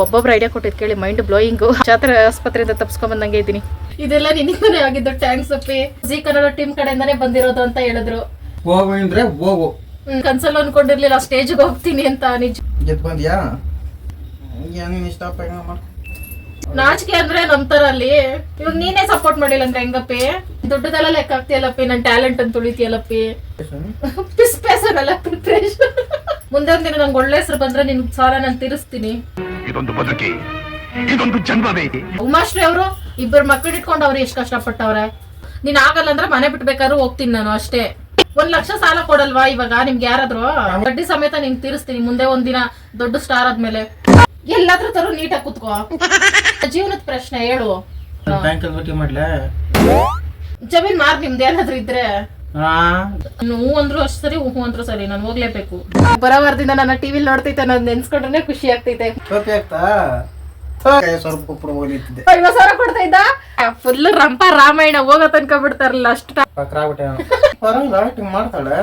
ಒಬ್ಬೊಬ್ರು ಐಡಿಯಾ ಕೊಟ್ಟಿದ್ ಕೇಳಿ ಮೈಂಡ್ ಬ್ಲೋಯಿಂಗ್ ಛಾತ್ರ ಆಸ್ಪತ್ರೆಯಿಂದ ತಪ್ಸ್ಕೊಂಡ್ ಬಂದಂಗೆ ಇದ್ದೀನಿ. ಇದೆಲ್ಲ ನಿನ್ನಿಂದನೇ ಆಗಿದ್ದು ಟ್ಯಾಂಕ್ಸ್ ಅಪ್ಪಿ. ಜಿ ಕನ್ನಡ ಟೀಮ್ ಕಡೆಯಿಂದಾನೇ ಬಂದಿರೋದು ಅಂತ ಹೇಳಿದ್ರು. ಹೋಗು ಅಂದ್ರೆ ಹೋಗು. ಕನ್ಸಲ್ ಅನ್ಕೊಂಡಿರ್ಲಿಲ್ಲ ಸ್ಟೇಜ್ಗೆ ಹೋಗ್ತೀನಿ ಅಂತ ನಿಜ ಗೆದ್ದು ಬಂದ್ಯಾ? ಏನೇನು ಇಷ್ಟ ಪ್ರಯಾಣ ಮಾಡು ನಾಚಿಕೆ ಅಂದ್ರೆ ನಂತರ ಅಲ್ಲಿ ಇವಾಗ ನೀನೇ ಸಪೋರ್ಟ್ ಮಾಡಿಲ್ಲ ಅಂದ್ರೆ ಹೆಂಗಪ್ಪಿ? ದೊಡ್ಡದಲ್ಲ ಲೆಕ್ಕ ಆಗ್ತಿಯಲ್ಲಪ್ಪಿ ನನ್ ಟ್ಯಾಲೆಂಟ್ ಅಂತ ತುಳಿತಿಯಲ್ಲಪ್ಪಿ ಪಿಸ್ ದಿನ ಪ್ರಿಪ್ರೇಷನ್ ಮುಂದೆ ಒಂದಿನ ನಂಗೆ ಒಳ್ಳೆ ಹೆಸರು ಬಂದ್ರೆ ನಿನ್ ಸಾಲ ನಾನು ತೀರಿಸ್ತೀನಿ. ಇದೊಂದು ಬದುಕಿ? ಇದೊಂದು ಜನ್ಮವೇ? ಉಮಾಶ್ರೀ ಅವರು ಇಬ್ಬರು ಮಕ್ಕಳು ಇಟ್ಕೊಂಡು ಅವ್ರು ಎಷ್ಟು ಕಷ್ಟಪಟ್ಟವ್ರೆ? ನೀನ್ ಆಗಲ್ಲ ಅಂದ್ರೆ ಮನೆ ಬಿಟ್ಬೇಕಾದ್ರೂ ಹೋಗ್ತೀನಿ ನಾನು ಅಷ್ಟೇ. ಒಂದ್ ಲಕ್ಷ ಸಾಲ ಕೊಡಲ್ವಾ ಇವಾಗ? ನಿಮ್ಗೆ ಯಾರಾದ್ರೂ? ಬಡ್ಡಿ ಸಮೇತ ನಿಂಗೆ ತೀರಿಸ್ತೀನಿ. ಮುಂದೆ ಒಂದಿನ ದೊಡ್ಡ ಸ್ಟಾರ್ ಆದ್ಮೇಲೆ. ಎಲ್ಲಾದ್ರೂ ನೀಟ್ ನೀಟಾಗಿ ಕುತ್ಕೋ. ಜೀವನದ ಪ್ರಶ್ನೆ ಹೇಳು. ಬ್ಯಾಂಕ್ ಭೇಟಿ ಮಾಡ್ಲಾ? ಜಮೀನ್ ಮಾರ್ ನಿಮ್ದು ಏನಾದ್ರು ಇದ್ರೆ. ಹಾ ಹ್ಞೂ ಅಂದ್ರು ಅಷ್ಟು ಸರಿ ಹೂ ಅಂದ್ರು ಸರಿ ನಾನು ಹೋಗ್ಲೇಬೇಕು. ಬರವಾರದಿಂದ ನನ್ನ ಟಿವಿಲಿ ನೋಡ್ತೈತೆ ನಾನು ನೆನ್ಸ್ಕೊಂಡ್ರೆ ಖುಷಿ ಆಗ್ತೈತೆ ಸೋಪಿ ಆಗ್ತಾ? ಸ್ವಲ್ಪ ಉಪ್ಪು ಹೋಗ್ಲಿತ್ತಿದ್ದೆ. ಐವತ್ ಸಾವಿರ ಕೊಡ್ತಾ ಇದ್ದ ಫುಲ್ ರಂಪ ರಾಮಾಯಣ ಹೋಗೋ ತನಕ ಬಿಡ್ತಾರಲ್ಲ ಅಷ್ಟು ಮಾಡ್ತಾಳೆ?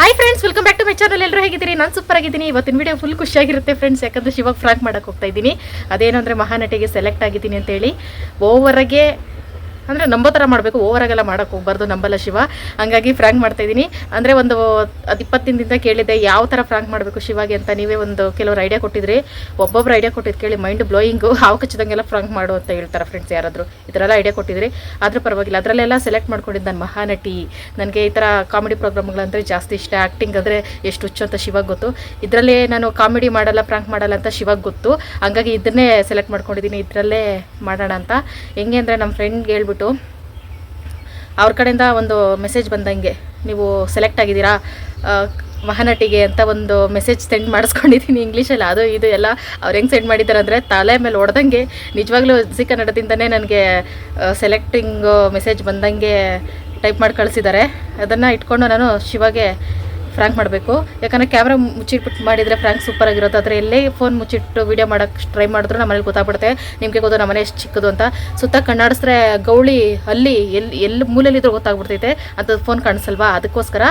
Hi friends welcome back to my channel ಎಲ್ಲರೂ ಹೇಗಿದ್ದೀರಿ? ನಾನು ಸೂಪರ್ ಆಗಿದ್ದೀನಿ. ಇವತ್ತಿನ ವಿಡಿಯೋ ಫುಲ್ ಖುಷಿಯಾಗಿರುತ್ತೆ ಫ್ರೆಂಡ್ಸ್ ಯಾಕಂದ್ರೆ ಶಿವಾಗ ಫ್ರಾಕ್ ಮಾಡಕ್ಕೆ ಹೋಗ್ತಾ ಇದ್ದೀನಿ. ಅದೇನಂದರೆ ಮಹಾನಟಿಗೆ ಸೆಲೆಕ್ಟ್ ಆಗಿದ್ದೀನಿ ಅಂತೇಳಿ. ಓವರಾಗೆ ಅಂದರೆ ನಂಬೋ ಥರ ಮಾಡಬೇಕು ಓವರಾಗೆಲ್ಲ ಮಾಡೋಕ್ಕೆ ಹೋಗ್ಬಾರ್ದು, ನಂಬಲ್ಲ ಶಿವ. ಹಂಗಾಗಿ ಫ್ರ್ಯಾಂಕ್ ಮಾಡ್ತಾ ಇದ್ದೀನಿ. ಅಂದರೆ ಒಂದು ಅದು ಇಪ್ಪತ್ತು ದಿನದಿಂದ ಕೇಳಿದ್ದೆ, ಯಾವ ಥರ ಫ್ರ್ಯಾಂಕ್ ಮಾಡಬೇಕು ಶಿವಾಗೆ ಅಂತ ನೀವೇ ಒಂದು ಕೆಲವರು ಐಡಿಯಾ ಕೊಟ್ಟಿದ್ರಿ. ಒಬ್ಬೊಬ್ರು ಐಡಿಯಾ ಕೊಟ್ಟಿದ್ದು ಕೇಳಿ ಮೈಂಡ್ ಬ್ಲೋಯಿಂಗು ಹಾವು ಕಚ್ಚಿದಂಗೆಲ್ಲ ಫ್ರಾಂಕ್ ಮಾಡು ಅಂತ ಹೇಳ್ತಾರೆ ಫ್ರೆಂಡ್ಸ್ ಯಾರಾದರೂ. ಈ ಥರ ಎಲ್ಲ ಐಡಿಯಾ ಕೊಟ್ಟಿದ್ರಿ. ಆದರೂ ಪರವಾಗಿಲ್ಲ, ಅದರಲ್ಲೆಲ್ಲ ಸೆಲೆಕ್ಟ್ ಮಾಡ್ಕೊಂಡಿದ್ದು ನಾನು ಮಹಾನಟಿ. ನನಗೆ ಈ ಥರ ಕಾಮಿಡಿ ಪ್ರೋಗ್ರಾಮ್ಗಳಂದರೆ ಜಾಸ್ತಿ ಇಷ್ಟ. ಆ್ಯಕ್ಟಿಂಗ್ ಅಂದರೆ ಎಷ್ಟು ಹುಚ್ಚು ಅಂತ ಶಿವಾಗ ಗೊತ್ತು. ಇದರಲ್ಲೇ ನಾನು ಕಾಮಿಡಿ ಮಾಡಲ್ಲ ಫ್ರಾಂಕ್ ಮಾಡಲ್ಲ ಅಂತ ಶಿವಾಗ ಗೊತ್ತು. ಹಂಗಾಗಿ ಇದನ್ನೇ ಸೆಲೆಕ್ಟ್ ಮಾಡ್ಕೊಂಡಿದ್ದೀನಿ ಇದರಲ್ಲೇ ಮಾಡೋಣ ಅಂತ. ಹೆಂಗೆ ಅಂದರೆ ನಮ್ಮ ಫ್ರೆಂಡ್ಗೆ ಹೇಳ್ಬಿಟ್ಟು ಅವ್ರ ಕಡೆಯಿಂದ ಒಂದು ಮೆಸೇಜ್ ಬಂದಂಗೆ, ನೀವು ಸೆಲೆಕ್ಟ್ ಆಗಿದ್ದೀರಾ? ಮಹಾನಟಿಗೆ ಅಂತ ಒಂದು ಮೆಸೇಜ್ ಸೆಂಡ್ ಮಾಡಿಸ್ಕೊಂಡಿದ್ದೀನಿ ಇಂಗ್ಲೀಷಲ್ಲಿ. ಅದು, ಇದು ಎಲ್ಲ ಅವ್ರು ಹೆಂಗೆ ಸೆಂಡ್ ಮಾಡಿದ್ದಾರೆ ಅಂದರೆ ತಲೆ ಮೇಲೆ ಹೊಡೆದಂಗೆ ನಿಜವಾಗ್ಲೂ ಜಿ ಕನ್ನಡದಿಂದನೇ ನನಗೆ ಸೆಲೆಕ್ಟಿಂಗ್ ಮೆಸೇಜ್ ಬಂದಂಗೆ ಟೈಪ್ ಮಾಡಿ ಕಳಿಸಿದ್ದಾರೆ. ಅದನ್ನು ಇಟ್ಕೊಂಡು ನಾನು ಶಿವಾಗೆ ಫ್ರಾಂಕ್ ಮಾಡಬೇಕು. ಯಾಕಂದರೆ ಕ್ಯಾಮ್ರಾ ಮುಚ್ಚಿಟ್ಬಿಟ್ಟು ಮಾಡಿದರೆ ಫ್ರಾಂಕ್ ಸೂಪರ್ ಆಗಿರುತ್ತೆ. ಆದರೆ ಎಲ್ಲೇ ಫೋನ್ ಮುಚ್ಚಿಟ್ಟು ವೀಡಿಯೋ ಮಾಡೋಕ್ಕೆ ಟ್ರೈ ಮಾಡಿದ್ರು ನಮ್ಮ ಮನೇಲಿ ಗೊತ್ತಾಗ್ಬಿಡುತ್ತೆ. ನಿಮಗೆ ಗೊತ್ತು ನಮ್ಮನೆ ಎಷ್ಟು ಚಿಕ್ಕದು ಅಂತ. ಸುತ್ತ ಕಣ್ಣಾಡಿಸಿದ್ರೆ ಗೌಳಿ ಅಲ್ಲಿ ಎಲ್ಲಿ ಎಲ್ಲಿ ಮೂಲೆಯಲ್ಲಿದ್ರು ಗೊತ್ತಾಗ್ಬಿಡ್ತೈತೆ. ಅಂತ ಫೋನ್ ಕಾಣಿಸಲ್ವಾ? ಅದಕ್ಕೋಸ್ಕರ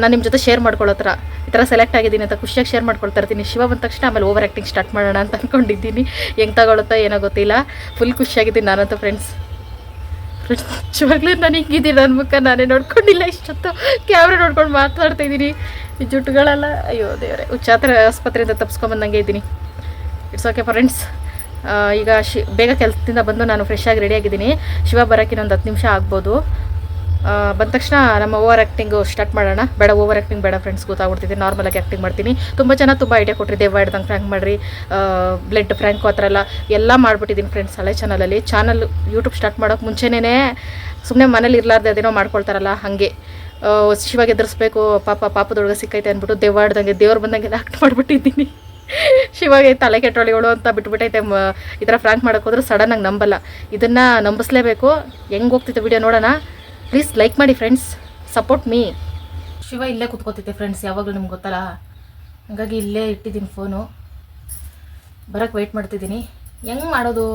ನಾನು ನಿಮ್ಮ ಜೊತೆ ಶೇರ್ ಮಾಡ್ಕೊಳ್ಳೋ ಥರ ಈ ಥರ ಸೆಲೆಕ್ಟ್ ಆಗಿದ್ದೀನಿ ಅಂತ ಖುಷಿಯಾಗಿ ಶೇರ್ ಮಾಡ್ಕೊಳ್ತಾ ಇರ್ತೀನಿ. ಶಿವ ಬಂದ ತಕ್ಷಣ ಆಮೇಲೆ ಓವರ್ ಆ್ಯಕ್ಟಿಂಗ್ ಸ್ಟಾರ್ಟ್ ಮಾಡೋಣ ಅಂತ ಅಂದ್ಕೊಂಡಿದ್ದೀನಿ ಹೆಂಗೆ ತಗೊಳುತ್ತೋ ಏನೋ ಗೊತ್ತಿಲ್ಲ. ಫುಲ್ ಖುಷಿಯಾಗಿದ್ದೀನಿ ನಾನಂತೂ ಫ್ರೆಂಡ್ಸ್ ನಿಜವಾಗ್ಲೂ ನಾನು ಹಿಂಗಿದ್ದೀನಿ ನನ್ನ ಮುಖ ನಾನೇ ನೋಡ್ಕೊಂಡಿಲ್ಲ, ಇಷ್ಟೊತ್ತು ಕ್ಯಾಮ್ರಾ ನೋಡ್ಕೊಂಡು ಮಾತಾಡ್ತಾ ಇದ್ದೀನಿ. ಜುಟ್ಟುಗಳೆಲ್ಲ, ಅಯ್ಯೋ ದೇವರೇ, ಉಚ್ಚಾತ್ರ ಆಸ್ಪತ್ರೆಯಿಂದ ತಪ್ಸ್ಕೊಂಬಂದಂಗೆ ಇದ್ದೀನಿ. ಇಟ್ಸ್ ಓಕೆ ಫ್ರೆಂಡ್ಸ್ ಈಗ ಶಿ ಬೇಗ ಕೆಲಸದಿಂದ ಬಂದು ನಾನು ಫ್ರೆಶ್ ಆಗಿ ರೆಡಿಯಾಗಿದ್ದೀನಿ ಶಿವ ಬರೋಕ್ಕಿನ್ನೊಂದು ಹತ್ತು ನಿಮಿಷ ಆಗ್ಬೋದು. ಬಂದ ತಕ್ಷಣ ನಮ್ಮ ಓವರ್ ಆ್ಯಕ್ಟಿಂಗು ಸ್ಟಾರ್ಟ್ ಮಾಡೋಣ. ಬೇಡ, ಓವರ್ ಆ್ಯಕ್ಟಿಂಗ್ ಬೇಡ ಫ್ರೆಂಡ್ಸ್ ಗೊತ್ತಾಗ್ಬಿಡ್ತಿದೆ. ನಾರ್ಮಲಾಗಿ ಆ್ಯಕ್ಟಿಂಗ್ ಮಾಡ್ತೀನಿ. ತುಂಬ ಜನ ತುಂಬ ಐಡಿಯಾ ಕೊಟ್ಟರೆ ದೆವ್ವ ಹಿಡ್ದಂಗೆ ಫ್ರ್ಯಾಂಕ್ ಮಾಡಿರಿ. ಬ್ಲಡ್ ಫ್ರ್ಯಾಂಕು ಆ ಥರ ಎಲ್ಲ ಎಲ್ಲ ಮಾಡಿಬಿಟ್ಟಿದ್ದೀನಿ ಫ್ರೆಂಡ್ಸ್ ಹಳೆ ಚಾನಲಲ್ಲಿ ಚಾನಲ್ ಯೂಟ್ಯೂಬ್ ಸ್ಟಾರ್ಟ್ ಮಾಡೋಕ್ಕೆ ಮುಂಚೆನೇ ಸುಮ್ಮನೆ ಮನೇಲಿ ಇರಲಾರ್ದೆ ಅದೇನೋ ಮಾಡ್ಕೊಳ್ತಾರಲ್ಲ, ಹಾಗೆ. ಶಿವಾಗ ಎದುರಿಸ್ಬೇಕು, ಪಾಪ ಪಾಪದೊಳಗೆ ಸಿಕ್ಕೈತೆ ಅಂದ್ಬಿಟ್ಟು ದೆವ್ವ ಆಡ್ದಂಗೆ, ದೇವ್ರು ಬಂದಂಗೆಲ್ಲ ಆ್ಯಕ್ಟ್ ಮಾಡಿಬಿಟ್ಟಿದ್ದೀನಿ. ಶಿವಾಗೆ ತಲೆ ಕೆಟ್ಟೊಳಿಗಳು ಅಂತ ಬಿಟ್ಬಿಟ್ಟೈತೆ. ಈ ಥರ ಫ್ರ್ಯಾಂಕ್ ಮಾಡೋಕ್ಕೋದ್ರೆ ಸಡನ್ನಾಗಿ ನಂಬಲ್ಲ. ಇದನ್ನು ನಂಬಿಸ್ಲೇಬೇಕು. ಹೆಂಗೆ ಹೋಗ್ತಿತ್ತು ವಿಡಿಯೋ ನೋಡೋಣ. ಪ್ಲೀಸ್ ಲೈಕ್ ಮಾಡಿ ಫ್ರೆಂಡ್ಸ್ ಸಪೋರ್ಟ್ ಮೀ ಶಿವ ಇಲ್ಲೇ ಕುತ್ಕೋತಿದ್ದೆ ಫ್ರೆಂಡ್ಸ್ ಯಾವಾಗಲೂ ನಿಮ್ಗೆ ಗೊತ್ತಲ್ಲ? ಹಾಗಾಗಿ ಇಲ್ಲೇ ಇಟ್ಟಿದ್ದೀನಿ ಫೋನು ಬರೋಕ್ಕೆ ವೆಯ್ಟ್ ಮಾಡ್ತಿದ್ದೀನಿ. ಹೆಂಗೆ ಮಾಡೋದು?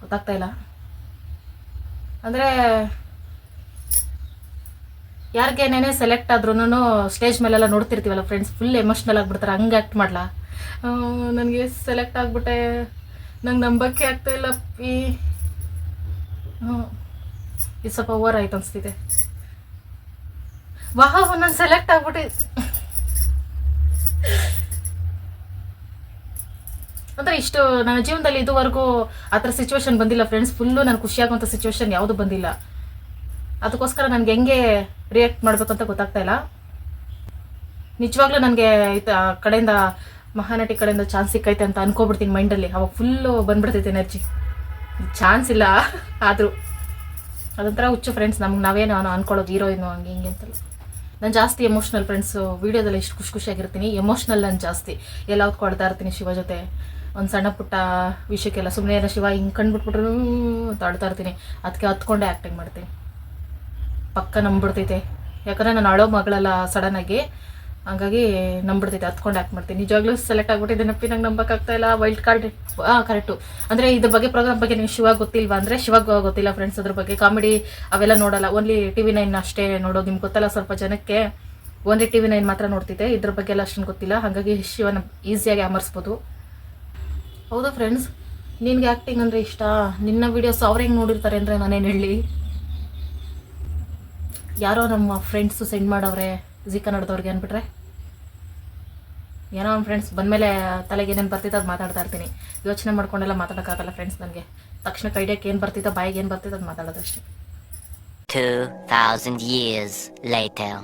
ಗೊತ್ತಾಗ್ತಾ ಇಲ್ಲ. ಅಂದರೆ ಯಾರಿಗೇನೇ ಸೆಲೆಕ್ಟ್ ಆದ್ರೂ ಸ್ಟೇಜ್ ಮೇಲೆಲ್ಲ ನೋಡ್ತಿರ್ತೀವಲ್ಲ ಫ್ರೆಂಡ್ಸ್ ಫುಲ್ ಎಮೋಷ್ನಲ್ ಆಗಿಬಿಡ್ತಾರೆ, ಹಂಗೆ ಆ್ಯಕ್ಟ್ ಮಾಡಲಾ? ನನಗೆ ಸೆಲೆಕ್ಟ್ ಆಗಿಬಿಟ್ಟೆ. ನಂಗೆ ನಂಬಕ್ಕೆ ಆಗ್ತಾ ಇಲ್ಲ ಪಿ ಹ್ಞೂ ಇದು ಸ್ವಲ್ಪ ಓವರ್ ಆಯ್ತು ಅನಿಸ್ತಿದೆ. ವಾಹ, ಒಂದೊಂದು ಸೆಲೆಕ್ಟ್ ಆಗ್ಬಿಟ್ಟು. ಅಂದರೆ ಇಷ್ಟು ನನ್ನ ಜೀವನದಲ್ಲಿ ಇದುವರೆಗೂ ಆ ಥರ ಸಿಚುವೇಶನ್ ಬಂದಿಲ್ಲ ಫ್ರೆಂಡ್ಸ್ ಫುಲ್ಲು ನಾನು ಖುಷಿಯಾಗುವಂಥ ಸಿಚುವೇಶನ್ ಯಾವುದು ಬಂದಿಲ್ಲ. ಅದಕ್ಕೋಸ್ಕರ ನನಗೆ ಹೆಂಗೆ ರಿಯಾಕ್ಟ್ ಮಾಡಬೇಕಂತ ಗೊತ್ತಾಗ್ತಾ ಇಲ್ಲ. ನಿಜವಾಗ್ಲೂ ನನಗೆ ಕಡೆಯಿಂದ, ಮಹಾನಟಿ ಕಡೆಯಿಂದ ಚಾನ್ಸ್ ಸಿಕ್ಕೈತೆ ಅಂತ ಅನ್ಕೋಬಿಡ್ತೀನಿ ಮೈಂಡಲ್ಲಿ ಅವಾಗ ಫುಲ್ಲು ಬಂದ್ಬಿಡ್ತೈತೆ ಎನರ್ಜಿ ಚಾನ್ಸ್ ಇಲ್ಲ, ಆದರೂ. ಅದೊಂಥರ ಹುಚ್ಚು ಫ್ರೆಂಡ್ಸ್ ನಮ್ಗೆ ನಾವೇ ನಾನು ಅನ್ಕೊಳ್ಳೋದು ಹೀರೋಯಿನು ಹಂಗೆ ಹಿಂಗೆ ಅಂತಲ್ಲ. ನಾನು ಜಾಸ್ತಿ ಎಮೋಷ್ನಲ್ ಫ್ರೆಂಡ್ಸು ವೀಡಿಯೋದಲ್ಲಿ ಎಷ್ಟು ಖುಷಿ ಖುಷಿಯಾಗಿರ್ತೀನಿ. ಎಮೋಷ್ನಲ್ ನಾನು ಜಾಸ್ತಿ. ಎಲ್ಲ ಕೊಡ್ತಾ ಇರ್ತೀನಿ ಶಿವ ಜೊತೆ. ಒಂದು ಸಣ್ಣ ಪುಟ್ಟ ವಿಷಯಕ್ಕೆಲ್ಲ ಸುಮ್ಮನೆ ಏನೋ ಶಿವ ಹಿಂಗೆ ಕಂಡುಬಿಟ್ಬಿಟ್ರು ಅಂತ ಇರ್ತೀನಿ. ಅದಕ್ಕೆ ಹತ್ಕೊಂಡೇ ಆ್ಯಕ್ಟಿಂಗ್ ಮಾಡ್ತೀನಿ. ಪಕ್ಕ ನಂಬಿಡ್ತೈತೆ. ಯಾಕಂದರೆ ನಾನು ಅಳೋ ಮಗಳೆಲ್ಲ ಸಡನ್ನಾಗಿ ಹಂಗಾಗಿ ನಂಬಿಡ್ತೈತೆ ಹತ್ಕೊಂಡು ಆ್ಯಕ್ಟ್ ಮಾಡ್ತೀನಿ. ನಿಜವಾಗ್ಲೂ ಸೆಲೆಕ್ಟ್ ಆಗ್ಬಿಟ್ಟಿದ್ದೀನಪ್ಪಿ ನಂಗೆ ನಂಬಕ್ಕಾಗ್ತಾ ಇಲ್ಲ ವೈಲ್ಡ್ ಕಾರ್ಡ್ ಹಾಂ ಕರೆಕ್ಟು ಅಂದರೆ ಇದ್ರ ಬಗ್ಗೆ ಪ್ರೋಗ್ರಾಮ್ ಬಗ್ಗೆ ನಿಮ್ಗೆ ಶಿವಾಗ ಗೊತ್ತಿಲ್ವಾ? ಅಂದರೆ ಶಿವಾಗ ಗೊತ್ತಿಲ್ಲ ಫ್ರೆಂಡ್ಸ್ ಅದ್ರ ಬಗ್ಗೆ. ಕಾಮಿಡಿ ಅವೆಲ್ಲ ನೋಡಲ್ಲ. ಓನ್ಲಿ ಟಿ ವಿ ನೈನ್ ಅಷ್ಟೇ ನೋಡೋದು. ನಿಮ್ಗೆ ಗೊತ್ತಲ್ಲ ಸ್ವಲ್ಪ ಜನಕ್ಕೆ. ಓನ್ಲಿ ಟಿ ವಿ ನೈನ್ ಮಾತ್ರ ನೋಡ್ತಿದ್ದೆ. ಇದ್ರ ಬಗ್ಗೆ ಎಲ್ಲ ಅಷ್ಟೊಂದು ಗೊತ್ತಿಲ್ಲ. ಹಾಗಾಗಿ ಶಿವನ ಈಸಿಯಾಗಿ ಅಮರ್ಸ್ಬೋದು ಹೌದಾ ಫ್ರೆಂಡ್ಸ್ ನಿನಗೆ ಆ್ಯಕ್ಟಿಂಗ್ ಅಂದರೆ ಇಷ್ಟ? ನಿನ್ನ ವಿಡಿಯೋಸ್ ಅವ್ರು ಹೆಂಗೆ ನೋಡಿರ್ತಾರೆ ಅಂದರೆ ನಾನೇನು ಹೇಳಿ? ಯಾರೋ ನಮ್ಮ ಫ್ರೆಂಡ್ಸು ಸೆಂಡ್ ಮಾಡವ್ರೆ. ಜಿ ಕನ್ನಡದವ್ರಿಗೆ ಅಂದ್ಬಿಟ್ರೆ. ಏನೋ ಒಂದು ಫ್ರೆಂಡ್ಸ್ ಬಂದಮೇಲೆ ತಲೆಗೆ ಏನೇನು ಬರ್ತಿತ್ತು ಅದು ಮಾತಾಡ್ತಾ ಇರ್ತೀನಿ. ಯೋಚನೆ ಮಾಡ್ಕೊಂಡೆಲ್ಲ ಮಾತಾಡೋಕ್ಕಾಗಲ್ಲ ಫ್ರೆಂಡ್ಸ್ ನನಗೆ. ತಕ್ಷಣ ಕೈಡ್ಯಕ್ಕೆ ಏನು ಬರ್ತಿತ್ತೋ ಬಾಯಿಗೆ ಏನು ಬರ್ತಿತ್ತು ಅದು ಮಾತಾಡೋದಷ್ಟೇ. 2,000 years later.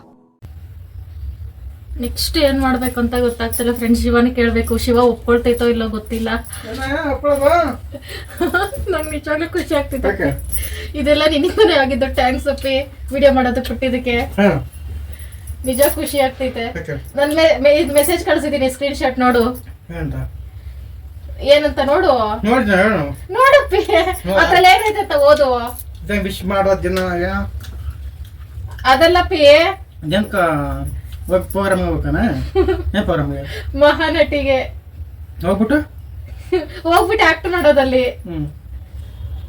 ನೆಕ್ಸ್ಟ್ ಏನು ಮಾಡಬೇಕು ಅಂತ ಗೊತ್ತಾಗ್ತಿಲ್ಲ ಫ್ರೆಂಡ್ಸ್ ಶಿವನ ಕೇಳಬೇಕು. ಶಿವ ಒಪ್ಕೊಳ್ತೈತೋ ಇಲ್ಲೋ ಗೊತ್ತಿಲ್ಲ. ನಂಗೆ ನಿಜವಾಗ್ಲೂ ಖುಷಿ ಆಗ್ತಿತ್ತು? ಇದೆಲ್ಲ ನಿನ್ನಿಂದನೇ ಆಗಿದ್ದು ಟ್ಯಾಂಕ್ಸ್ ಅಪ್ಪಿ. ವಿಡಿಯೋ ಮಾಡೋದಕ್ಕೆ ಕೊಟ್ಟಿದ್ದಕ್ಕೆ. ಹಾಂ. ನಿಜ ಖುಷಿ ಆಗ್ತೈತೆ? ನನ್ ಇದು ಮೆಸೇಜ್ ಕಳ್ಸಿದೀನಿ ಸ್ಕ್ರೀನ್ ಶಾಟ್ ನೋಡು. ಏನಂತ? ನೋಡು. ನೋಡು ನೋಡಪ್ಪಿ ಅದ್ರಲ್ಲಿ ಏನೈತೆ ಅಂತ ಓದು. ವಿಶ್ ಮಾಡೋ ದಿನ ಅದಲ್ಲಪ್ಪಿ ಜನಕ ಪ್ರೋಗ್ರಾಮ್ ಹೋಗ್ಬೇಕಾನ? ಏನು ಪ್ರೋಗ್ರಾಮ್ಗೆ ಮಹಾನಟಿಗೆ. ಹೋಗ್ಬಿಟ್ಟು? ಹೋಗ್ಬಿಟ್ಟು ಆಕ್ಟ್ ಮಾಡೋದಲ್ಲಿ.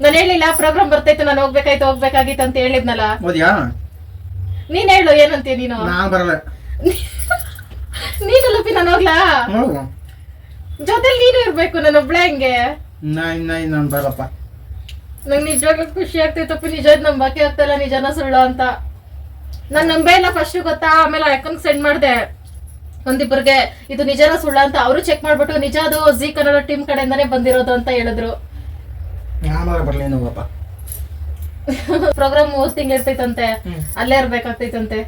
ನಾನು ಹೇಳಿಲ್ಲ ಪ್ರೋಗ್ರಾಮ್ ಬರ್ತೈತೆ ನಾನು ಹೋಗ್ಬೇಕಾಯ್ತು ಹೋಗ್ಬೇಕಾಗಿತ್ತು ಅಂತ ಹೇಳಿದ್ನಲ್ಲ. ಓದಿಯಾ? ನೀನ್ ಹೇಳು ಏನಂತೀಯ ನೀನು? ನಾನು ಬರಲ್ಲ. ನೀನಲ್ಲಪ್ಪಿ ನಾನು ಹೋಗ್ಲಾ? ಹೋಗು ಜೊತೆಲಿ ನೀನು ಇರ್ಬೇಕು ನಾನು ಒಬ್ಳೆ ಹಂಗೆ. ನಾ ಇನ್ನ ನಾನು ಬರಲ್ಲಪ್ಪ. ನಂಗೆ ನಿಜವಾಗ್ಲೂ ಖುಷಿ ಆಗ್ತೈತಪ್ಪ ನಿಜ ನಂಬಕ್ಕೆ ಆಗ್ತಾಯಿಲ್ಲ ನಿಜನ ಸುಳ್ಳು ಅಂತ. ನಾನ್ ನಂಬೇ ಇಲ್ಲ ಫಸ್ಟ್ ಗೊತ್ತಾ? ಆಮೇಲೆ ಅಕ್ಕಂಗ್ ಸೆಂಡ್ ಮಾಡ್ದೆ. ಒಂದಿಬ್ಬರಿಗೆ ಇದು ನಿಜನ ಸುಳ್ಳ ಅಂತ. ಅವರು ಚೆಕ್ ಮಾಡ್ಬಿಟ್ಟು ನಿಜ ಅದು ಜಿ ಕನ್ನಡ ಟೀಮ್ ಕಡೆಯಿಂದಾನೇ ಬಂದಿರೋದು ಅಂತ ಹೇಳಿದ್ರು. ನಾನು ಬರಲ್ಲ ಏನು ಹೋಗಪ್ಪ. ಪ್ರೋಗ್ರಾಮ್ ಮೂರ್ ತಿಂಗ್ ಇರ್ತೈತಂತೆ. ಅಲ್ಲೇ ಇರ್ಬೇಕಾಗ್ತೈತಂತೆ.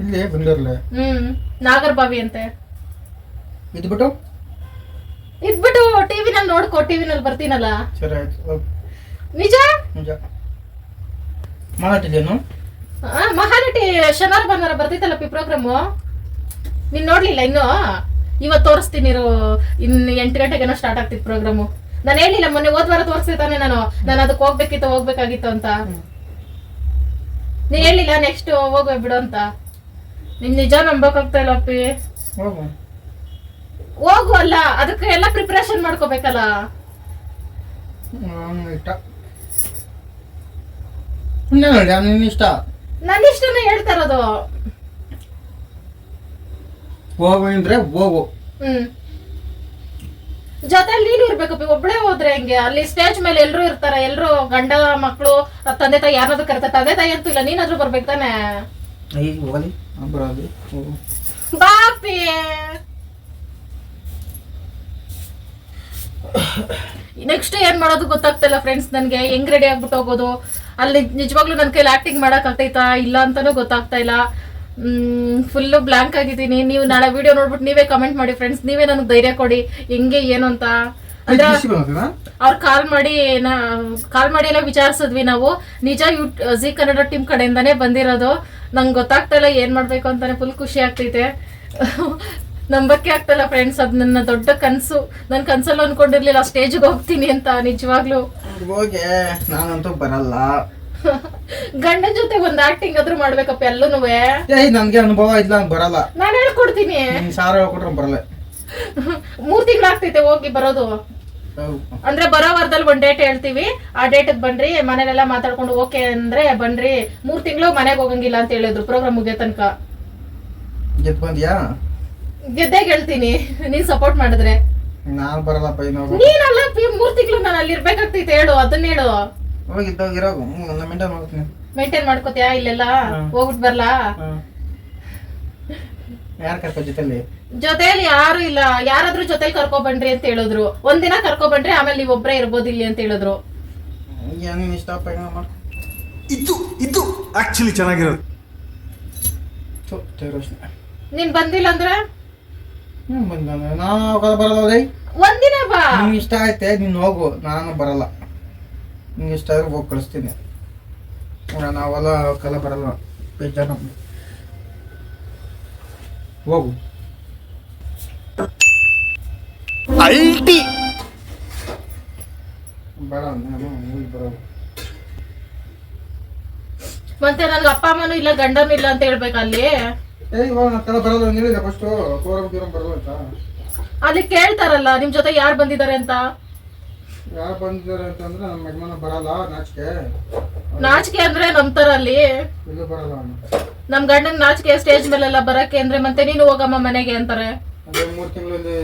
ಇಲ್ಲಿ ಬೆಂಗಳೂರಲ್ಲೇ ಹ್ಮ್. ನಾಗರ್ಬಾವಿ ಅಂತೆ. ಇದ್ಬಿಟ್ಟು? ಇದ್ಬಿಟ್ಟು ಟಿವಿನಲ್ಲಿ ನೋಡ್ಕೋ ಟಿವಿನಲ್ಲಿ ಬರ್ತೀನಲ್ಲ? ಸರಿ ಆಯ್ತು ನಿಜ? ನಿಜ. ಆ, ಮಹಾನಟಿ ಶನಿವಾರ ಭಾನುವಾರ ಈ ಪ್ರೋಗ್ರಾಮು ನೀನ್ ನೋಡ್ಲಿಲ್ಲ ಇನ್ನು? ಇವತ್ತು ತೋರಿಸ್ತೀನಿ ಇನ್ನು ಎಂಟು ಗಂಟೆಗೇನೋ ಸ್ಟಾರ್ಟ್ ಆಗ್ತಿತ್ತು ಪ್ರೋಗ್ರಾಮು ನಾನು ಹೇಳಿಲ್ಲ ಮೊನ್ನೆ ಹೋದ್ ವಾರ ತೋರಿಸ್ದೆ ತಾನೆ ನಾನು. ನಾನು ಅದಕ್ಕೆ ಹೋಗ್ಬೇಕಿತ್ತು ಹೋಗ್ಬೇಕಾಗಿತ್ತು ಅಂತ. ನೀನ್ ಹೇಳಿಲ್ಲ ನೆಕ್ಸ್ಟ್ ಹೋಗ್ವೆ ಬಿಡು ಅಂತ. ನಿನ್ ನಿಜ ನಂಬಕ್ಕಾಗ್ತಾ ಇಲ್ಲ ಅಪ್ಪಿ. ಹೋಗು. ಅಲ್ಲ ಅದಕ್ಕೆ ಎಲ್ಲ ಪ್ರಿಪರೇಷನ್ ಮಾಡ್ಕೋಬೇಕಲ್ಲ. ನನ್ನ ಇಷ್ಟನೇ ಹೇಳ್ತಾ ಇರೋದು. ಹೋಗು ಅಂದ್ರೆ ಹೋಗು ಹ್ಮ್. ಜೊತೆಲಿ ನೀನು ಇರ್ಬೇಕಪ್ಪ ಒಬ್ಳೆ ಹೋದ್ರೆ ಹೆಂಗೆ? ಅಲ್ಲಿ ಸ್ಟೇಜ್ ಮೇಲೆ ಎಲ್ಲರೂ ಇರ್ತಾರೆ ಎಲ್ಲರೂ ಗಂಡ ಮಕ್ಕಳು ತಂದೆ ತಾಯಿ ಯಾರಾದ್ರೂ ಕರೀತಾರೆ. ತಂದೆ ತಾಯಿ ಅಂತೂ ಇಲ್ಲ ನೀನಾದ್ರೂ ಬರ್ಬೇಕು ತಾನೆ? ಈಗ ಹೋಗಲಿ ಬರೋದು. ಬಾಪಿ. ನೆಕ್ಸ್ಟ್ ಏನ್ ಮಾಡೋದು ಗೊತ್ತಾಗ್ತಿಲ್ಲ ಫ್ರೆಂಡ್ಸ್ ನನ್ಗೆ. ಹೆಂಗ್ ರೆಡಿ ಆಗ್ಬಿಟ್ಟು ಹೋಗೋದು? ಅಲ್ಲಿ ನಿಜವಾಗ್ಲೂ ನನ್ ಕೈಲಿ ಆಕ್ಟಿಂಗ್ ಮಾಡಕ್ ಆಗ್ತೈತಾ ಇಲ್ಲ ಅಂತಾನೂ ಗೊತ್ತಾಗ್ತಾ ಇಲ್ಲ. ಫುಲ್ಲು ಬ್ಲಾಂಕ್ ಆಗಿದ್ದೀನಿ. ನೀವು ನಾಳೆ ವಿಡಿಯೋ ನೋಡ್ಬಿಟ್ಟು ನೀವೇ ಕಮೆಂಟ್ ಮಾಡಿ ಫ್ರೆಂಡ್ಸ್ ನೀವೇ ನನಗೆ ಧೈರ್ಯ ಕೊಡಿ. ಹೆಂಗೆ ಏನು ಅಂತ. ಅಂದ್ರೆ ಅವ್ರು ಕಾಲ್ ಮಾಡಿ ಕಾಲ್ ಮಾಡಿ ಎಲ್ಲ ವಿಚಾರಿಸಿದ್ವಿ ನಾವು. ನಿಜ ಯು ಜಿ ಕನ್ನಡ ಟೀಮ್ ಕಡೆಯಿಂದಾನೇ ಬಂದಿರೋದು. ನಂಗೆ ಗೊತ್ತಾಗ್ತಾ ಇಲ್ಲ ಏನ್ ಮಾಡ್ಬೇಕು ಅಂತಾನೆ ಫುಲ್ ಖುಷಿ ಆಗ್ತೈತೆ. ನಂಬಕ್ಕೆ ಆಗ್ತಲ್ಲ ಫ್ರೆಂಡ್ಸ್ ಅದ್ ನನ್ನ ದೊಡ್ಡ ಕನ್ಸು. ನನ್ ಕನ್ಸಲ್ಲಿ ಅನ್ಕೊಂಡಿರ್ಲಿಲ್ಲ ಸ್ಟೇಜ್ಗೆ ಹೋಗ್ತೀನಿ ಅಂತ ನಿಜವಾಗ್ಲು. ಹೋಗೆ ನಾನಂತೂ ಬರಲ್ಲ. ಗಂಡನ ಜೊತೆ ಒಂದ್ ಆಕ್ಟಿಂಗ್ ಆದ್ರೂ ಮಾಡ್ಬೇಕಪ್ಪ ಎಲ್ಲೂ ಏ ನನ್ಗೆ ಅನುಭವ ಇಲ್ಲ ಬರಲ್ಲ. ನಾನು ಹೇಳ್ಕೊಡ್ತೀನಿ. ನೀನ್ ಸಾವಿರ ಹೇಳ್ಕೊಟ್ರೆ ಬರಲ್ಲ. ಮೂರ್ ತಿಂಗಳಾಗ್ತೈತೆ ಹೋಗಿ ಬರೋದು. ಅಂದ್ರೆ ಬರೋ ವಾರದಲ್ಲಿ ಒಂದ್ ಡೇಟ್ ಹೇಳ್ತೀವಿ. ಆ ಡೇಟ್ ಬನ್ರಿ ಮನೇಲೆಲ್ಲ ಮಾತಾಡ್ಕೊಂಡು ಓಕೆ ಅಂದ್ರೆ ಬನ್ರಿ. ಮೂರ್ ತಿಂಗಳು ಮನೆಗೆ ಹೋಗಂಗಿಲ್ಲ ಅಂತ ಹೇಳಿದ್ರು ಪ್ರೋಗ್ರಾಮ್ ಮುಗಿಯೋ ತನಕ. ಬಂದ್ಯಾ? ಗೆದ್ದೆ ಹೇಳ್ತೀನಿ ನೀನ್ ಸಪೋರ್ಟ್ ಮಾಡಿದ್ರೆ. ನಾನು ಬರಲ್ಲಪ್ಪ ನೀನಲ್ಲ ಮೂರ್ ತಿಂಗಳು ನಾನು ಅಲ್ಲಿ ಇರ್ಬೇಕಾಗ್ತೈತೆ ಹೇಳು ಅದನ್ನ ಹೇಳು. ಹೋಗಿದ್ದೋಗಿರೋ ನನ್ನ ಮೆಂಟಲ್ ಮಾಡ್ತೀನಿ ಮೇಂಟೈನ್ ಮಾಡ್ಕೋತೀಯಾ ಇಲ್ಲೆಲ್ಲ? ಹೋಗ್ಬಿಟ್ಟು ಹೋಗ್ಬಿಟ್ ಬರ್ಲಾ? ಯಾರು ಕರ್ಕೊ ಜೊತೆಲಿ? ಜೊತೆಲಿ ಯಾರು ಇಲ್ಲ. ಯಾರಾದ್ರೂ ಜೊತೆಲಿ ಕರ್ಕೊಬಂಡ್ರಿ ಅಂತ ಹೇಳಿದ್ರು. ಒಂದಿನ ಕರ್ಕೊಬಂಡ್ರಿ ಆಮೇಲೆ ನೀವ್ ಒಬ್ರೇ ಇರ್ಬೋದು ಇಲ್ಲಿ ಅಂತ ಹೇಳಿದ್ರು. ಏನು ಇಷ್ಟ ಹೆಂಗ ಮಾಡು ಇದು ಇದು ಆಕ್ಚುಲಿ ಚೆನ್ನಾಗಿರೋದು. ನೀನ್ ಬಂದಿಲ್ಲ ಅಂದ್ರೆ? ಹ್ಮ್ ಬಂದ ನಾನು ಹೋಗಲ್ಲ ಬರಲ್ಲ ಒಂದಿನ ಬಾ. ನಿಮ್ಗೆ ಇಷ್ಟ ಆಯ್ತೆ ನೀನು ಹೋಗು. ನಾನು ಬರಲ್ಲ. ನಿಂಗೆ ಇಷ್ಟ ಆದ್ರೆ ಹೋಗಿ ಕಳಿಸ್ತೀನಿ. ಅಲ್ಲ, ನಾವೆಲ್ಲ ಕಲ ಬರಲ್ಲ. ಬೇಜಾರು. ಹೋಗು. ಅಲ್ಟಿ. ಬೇಡ ನಾನು ಹೋಗಿ ಬರೋದು. ಮತ್ತೆ ನನ್ಗೆ ಅಪ್ಪ ಅಮ್ಮನೂ ಇಲ್ಲ ಗಂಡನೂ ಇಲ್ಲ ಅಂತ ಹೇಳ್ಬೇಕು ಅಲ್ಲಿ. ಏ ಇವಾಗ ಕಲ ಬರಲ್ಲ ಅಂತ ಫಸ್ಟು ಬರಲ್ಲ ಅಂತ. ಅಲ್ಲಿ ಕೇಳ್ತಾರಲ್ಲ ನಿಮ್ ಜೊತೆ ಯಾರು ಬಂದಿದ್ದಾರೆ ಅಂತ? ಯಾರು ಬಂದಿದ್ದಾರೆ ಅಂತಂದ್ರೆ ನಮ್ಮ ಯಜಮಾನ ಬರಲ್ಲ ನಾಚಿಕೆ. ನಾಚಿಕೆ ಅಂದ್ರೆ ನಂಬ್ತಾರ ಅಲ್ಲಿ. ಇಲ್ಲೂ ಬರಲ್ಲ ಅವನು. ನಮ್ ಗಂಡನ್ ನಾಚಿಕೆ ಸ್ಟೇಜ್ ಮೇಲೆಲ್ಲ ಬರಕ್ಕೆ ಅಂದ್ರೆ ಮತ್ತೆ ನೀನು ಹೋಗಮ್ಮ ಮನೆಗೆ ಅಂತಾರೆ. ಅದೇ ಮೂರು ತಿಂಗಳಲ್ಲಿ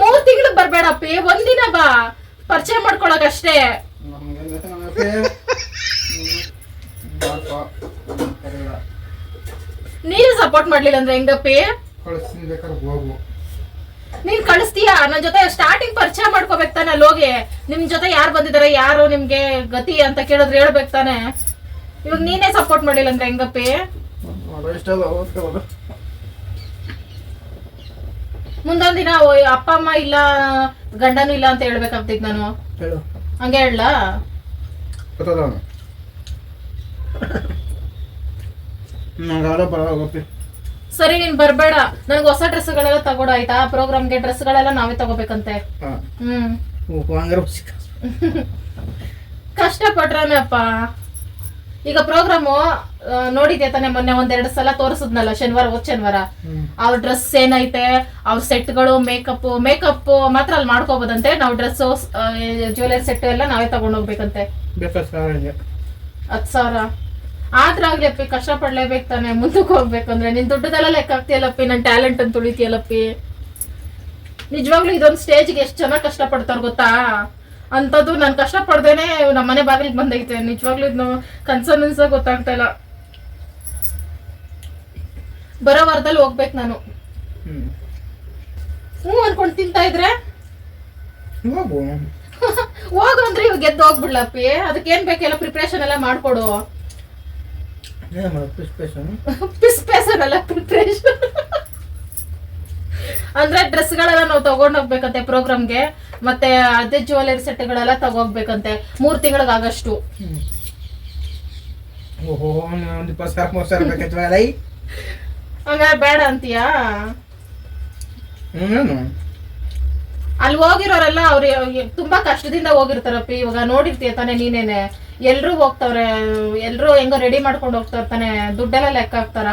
ಮೂರ್ ತಿಂಗಳು ಬರ್ಬೇಡಪ್ಪಿ ಒಂದಿನ ಬಾ. ಪರಿಚಯ ಮಾಡ್ಕೊಳಕ್ ಅಷ್ಟೇ. ನೀನು ಸಪೋರ್ಟ್ ಮಾಡ್ಲಿಲ್ಲ ಅಂದ್ರೆ ಹೆಂಗಪ್ಪಿ? ಕಳಿಸ್ತೀನಿ ಬೇಕಾದ್ರೆ ಹೋಗು. ನೀನ್ ಕಳಿಸ್ತೀಯಾ? ನನ್ ಜೊತೆ ಸ್ಟಾರ್ಟಿಂಗ್ ಪರಿಚಯ ಮಾಡ್ಕೋಬೇಕು ತಾನೆ ಲೋಗೆ ಹೋಗಿ ನಿಮ್ ಜೊತೆ ಯಾರು ಬಂದಿದಾರೆ ಯಾರು ನಿಮ್ಗೆ ಗತಿ ಅಂತ ಕೇಳಿದ್ರೆ ಹೇಳ್ಬೇಕು ತಾನೆ. ಇವಾಗ ನೀನೇ ಸಪೋರ್ಟ್ ಮಾಡಿಲ್ಲ ಅಂದ್ರೆ ಹೆಂಗಪ್ಪಿ ಮುಂದೊಂದ್ ದಿನ ಅಪ್ಪ ಅಮ್ಮ ಇಲ್ಲ ಗಂಡನೂ ಇಲ್ಲ ಅಂತ ಹೇಳ್ಬೇಕಾಗ್ತಿದ್ ನಾನು. ಹಂಗೆ ಹೇಳ ನಂಗಾಲ ಬರಲ್ಲ ಸರಿ ನೀನ್ ಬರ್ಬೇಡ. ನನ್ಗೆ ಹೊಸ ಡ್ರೆಸ್ಗಳೆಲ್ಲ ತಗೊಡ ಆಯ್ತಾ? ಪ್ರೋಗ್ರಾಮ್ಗೆ ಡ್ರೆಸ್ಗಳೆಲ್ಲ ನಾವೇ ತಗೋಬೇಕಂತೆ. ಹ್ಮ್. ಕಷ್ಟಪಟ್ರನಪ್ಪ ಈಗ ಪ್ರೋಗ್ರಾಮು ನೋಡಿದ್ಯ ತಾನೆ ಮೊನ್ನೆ ಒಂದೆರಡು ಸಲ ತೋರಿಸಿದ್ನಲ್ಲ ಶನಿವಾರ ಹೋದ್ ಶನಿವಾರ? ಅವ್ರ ಡ್ರೆಸ್ ಏನೈತೆ? ಅವ್ರ ಸೆಟ್ಗಳು ಮೇಕಪ್ ಮೇಕಪ್ ಮಾತ್ರ ಅಲ್ಲಿ ಮಾಡ್ಕೋಬೋದಂತೆ? ನಾವು ಡ್ರೆಸ್ ಜ್ಯುವೆಲರಿ ಸೆಟ್ ಎಲ್ಲ ನಾವೇ ತಗೊಂಡೋಗ್ಬೇಕಂತೆ? ಬೇಕಾ ಸರ್ ಹತ್ ಸಾವಿರ. ಆದ್ರ ಆಗ್ಲಪ್ಪಿ ಕಷ್ಟ ಪಡ್ಲೇಬೇಕು ತಾನೆ ಮುಂದಕ್ಕೆ ಹೋಗ್ಬೇಕಂದ್ರೆ. ನಿನ್ ದುಡ್ಡದೆಲ್ಲ ಲೆಕ್ಕ ಆಗ್ತಿಯಲ್ಲಪ್ಪಿ ನನ್ ಟ್ಯಾಲೆಂಟ್ ಅಂತ ತುಳಿತಿಯಲ್ಲಪ್ಪಿ ನಿಜವಾಗ್ಲೂ ಇದೊಂದು ಸ್ಟೇಜ್ಗೆ ಎಷ್ಟು ಚೆನ್ನಾಗಿ ಕಷ್ಟ ಪಡ್ತಾರ ಗೊತ್ತಾ? ಅಂಥದ್ದು ನಾನು ಕಷ್ಟ ಪಡ್ದೇನೆ ನಮ್ಮ ಮನೆ ಬಾಗಿಲಿಗೆ ಬಂದೈತೆ. ನಿಜವಾಗ್ಲೂ ಇದು ಕನ್ಸರ್ನ್ಸ ಗೊತ್ತಾಗ್ತಾ ಇಲ್ಲ. ಬರೋ ವಾರದಲ್ಲಿ ಹೋಗ್ಬೇಕು ನಾನು. ಹ್ಞೂ ಅನ್ಕೊಂಡು ತಿಂತಾ ಇದ್ರೆ? ಹೋಗು. ಅಂದ್ರೆ ಇವಾಗ ಗೆದ್ದು ಹೋಗ್ಬಿಡ್ಲಪ್ಪಿ ಅದಕ್ಕೆ ಏನ್ ಬೇಕೆಲ್ಲ ಪ್ರಿಪ್ರೇಷನ್ ಎಲ್ಲ ಮಾಡ್ಕೊಡು. ಪ್ರಿಸ್ಪೇಷನ್ ಅಲ್ಲ ಪ್ರಿಪ್ರೇಷನ್ ಅಂದ್ರೆ ಡ್ರೆಸ್ಗಳೆಲ್ಲ ನಾವು ತಗೊಂಡ್ ಹೋಗ್ಬೇಕಂತೆ ಪ್ರೋಗ್ರಾಮ್ಗೆ ಮತ್ತೆ ಅದೇ ಜ್ಯುವೆಲರಿ ಸೆಟ್ಗಳೆಲ್ಲ ತಗೋಗ್ಬೇಕಂತೆ ಮೂರ್ ತಿಂಗಳಿಗಾಗಷ್ಟು. ಹಂಗಾರೆ ಬೇಡ ಅಂತೀಯಾ? ಅಲ್ಲಿ ಹೋಗಿರೋರೆಲ್ಲ ಅವ್ರಿಗೆ ತುಂಬಾ ಕಷ್ಟದಿಂದ ಹೋಗಿರ್ತಾರಪ್ಪ ಇವಾಗ ನೋಡಿರ್ತೀಯ ತಾನೇ ನೀನೇನೆ. ಎಲ್ರು ಹೋಗ್ತಾವ್ರೆ ಎಲ್ಲರೂ ಹೆಂಗೋ ರೆಡಿ ಮಾಡ್ಕೊಂಡು ಹೋಗ್ತಾರ ತಾನೆ ದುಡ್ಡೆಲ್ಲ ಲೆಕ್ಕ ಹಾಕ್ತಾರ?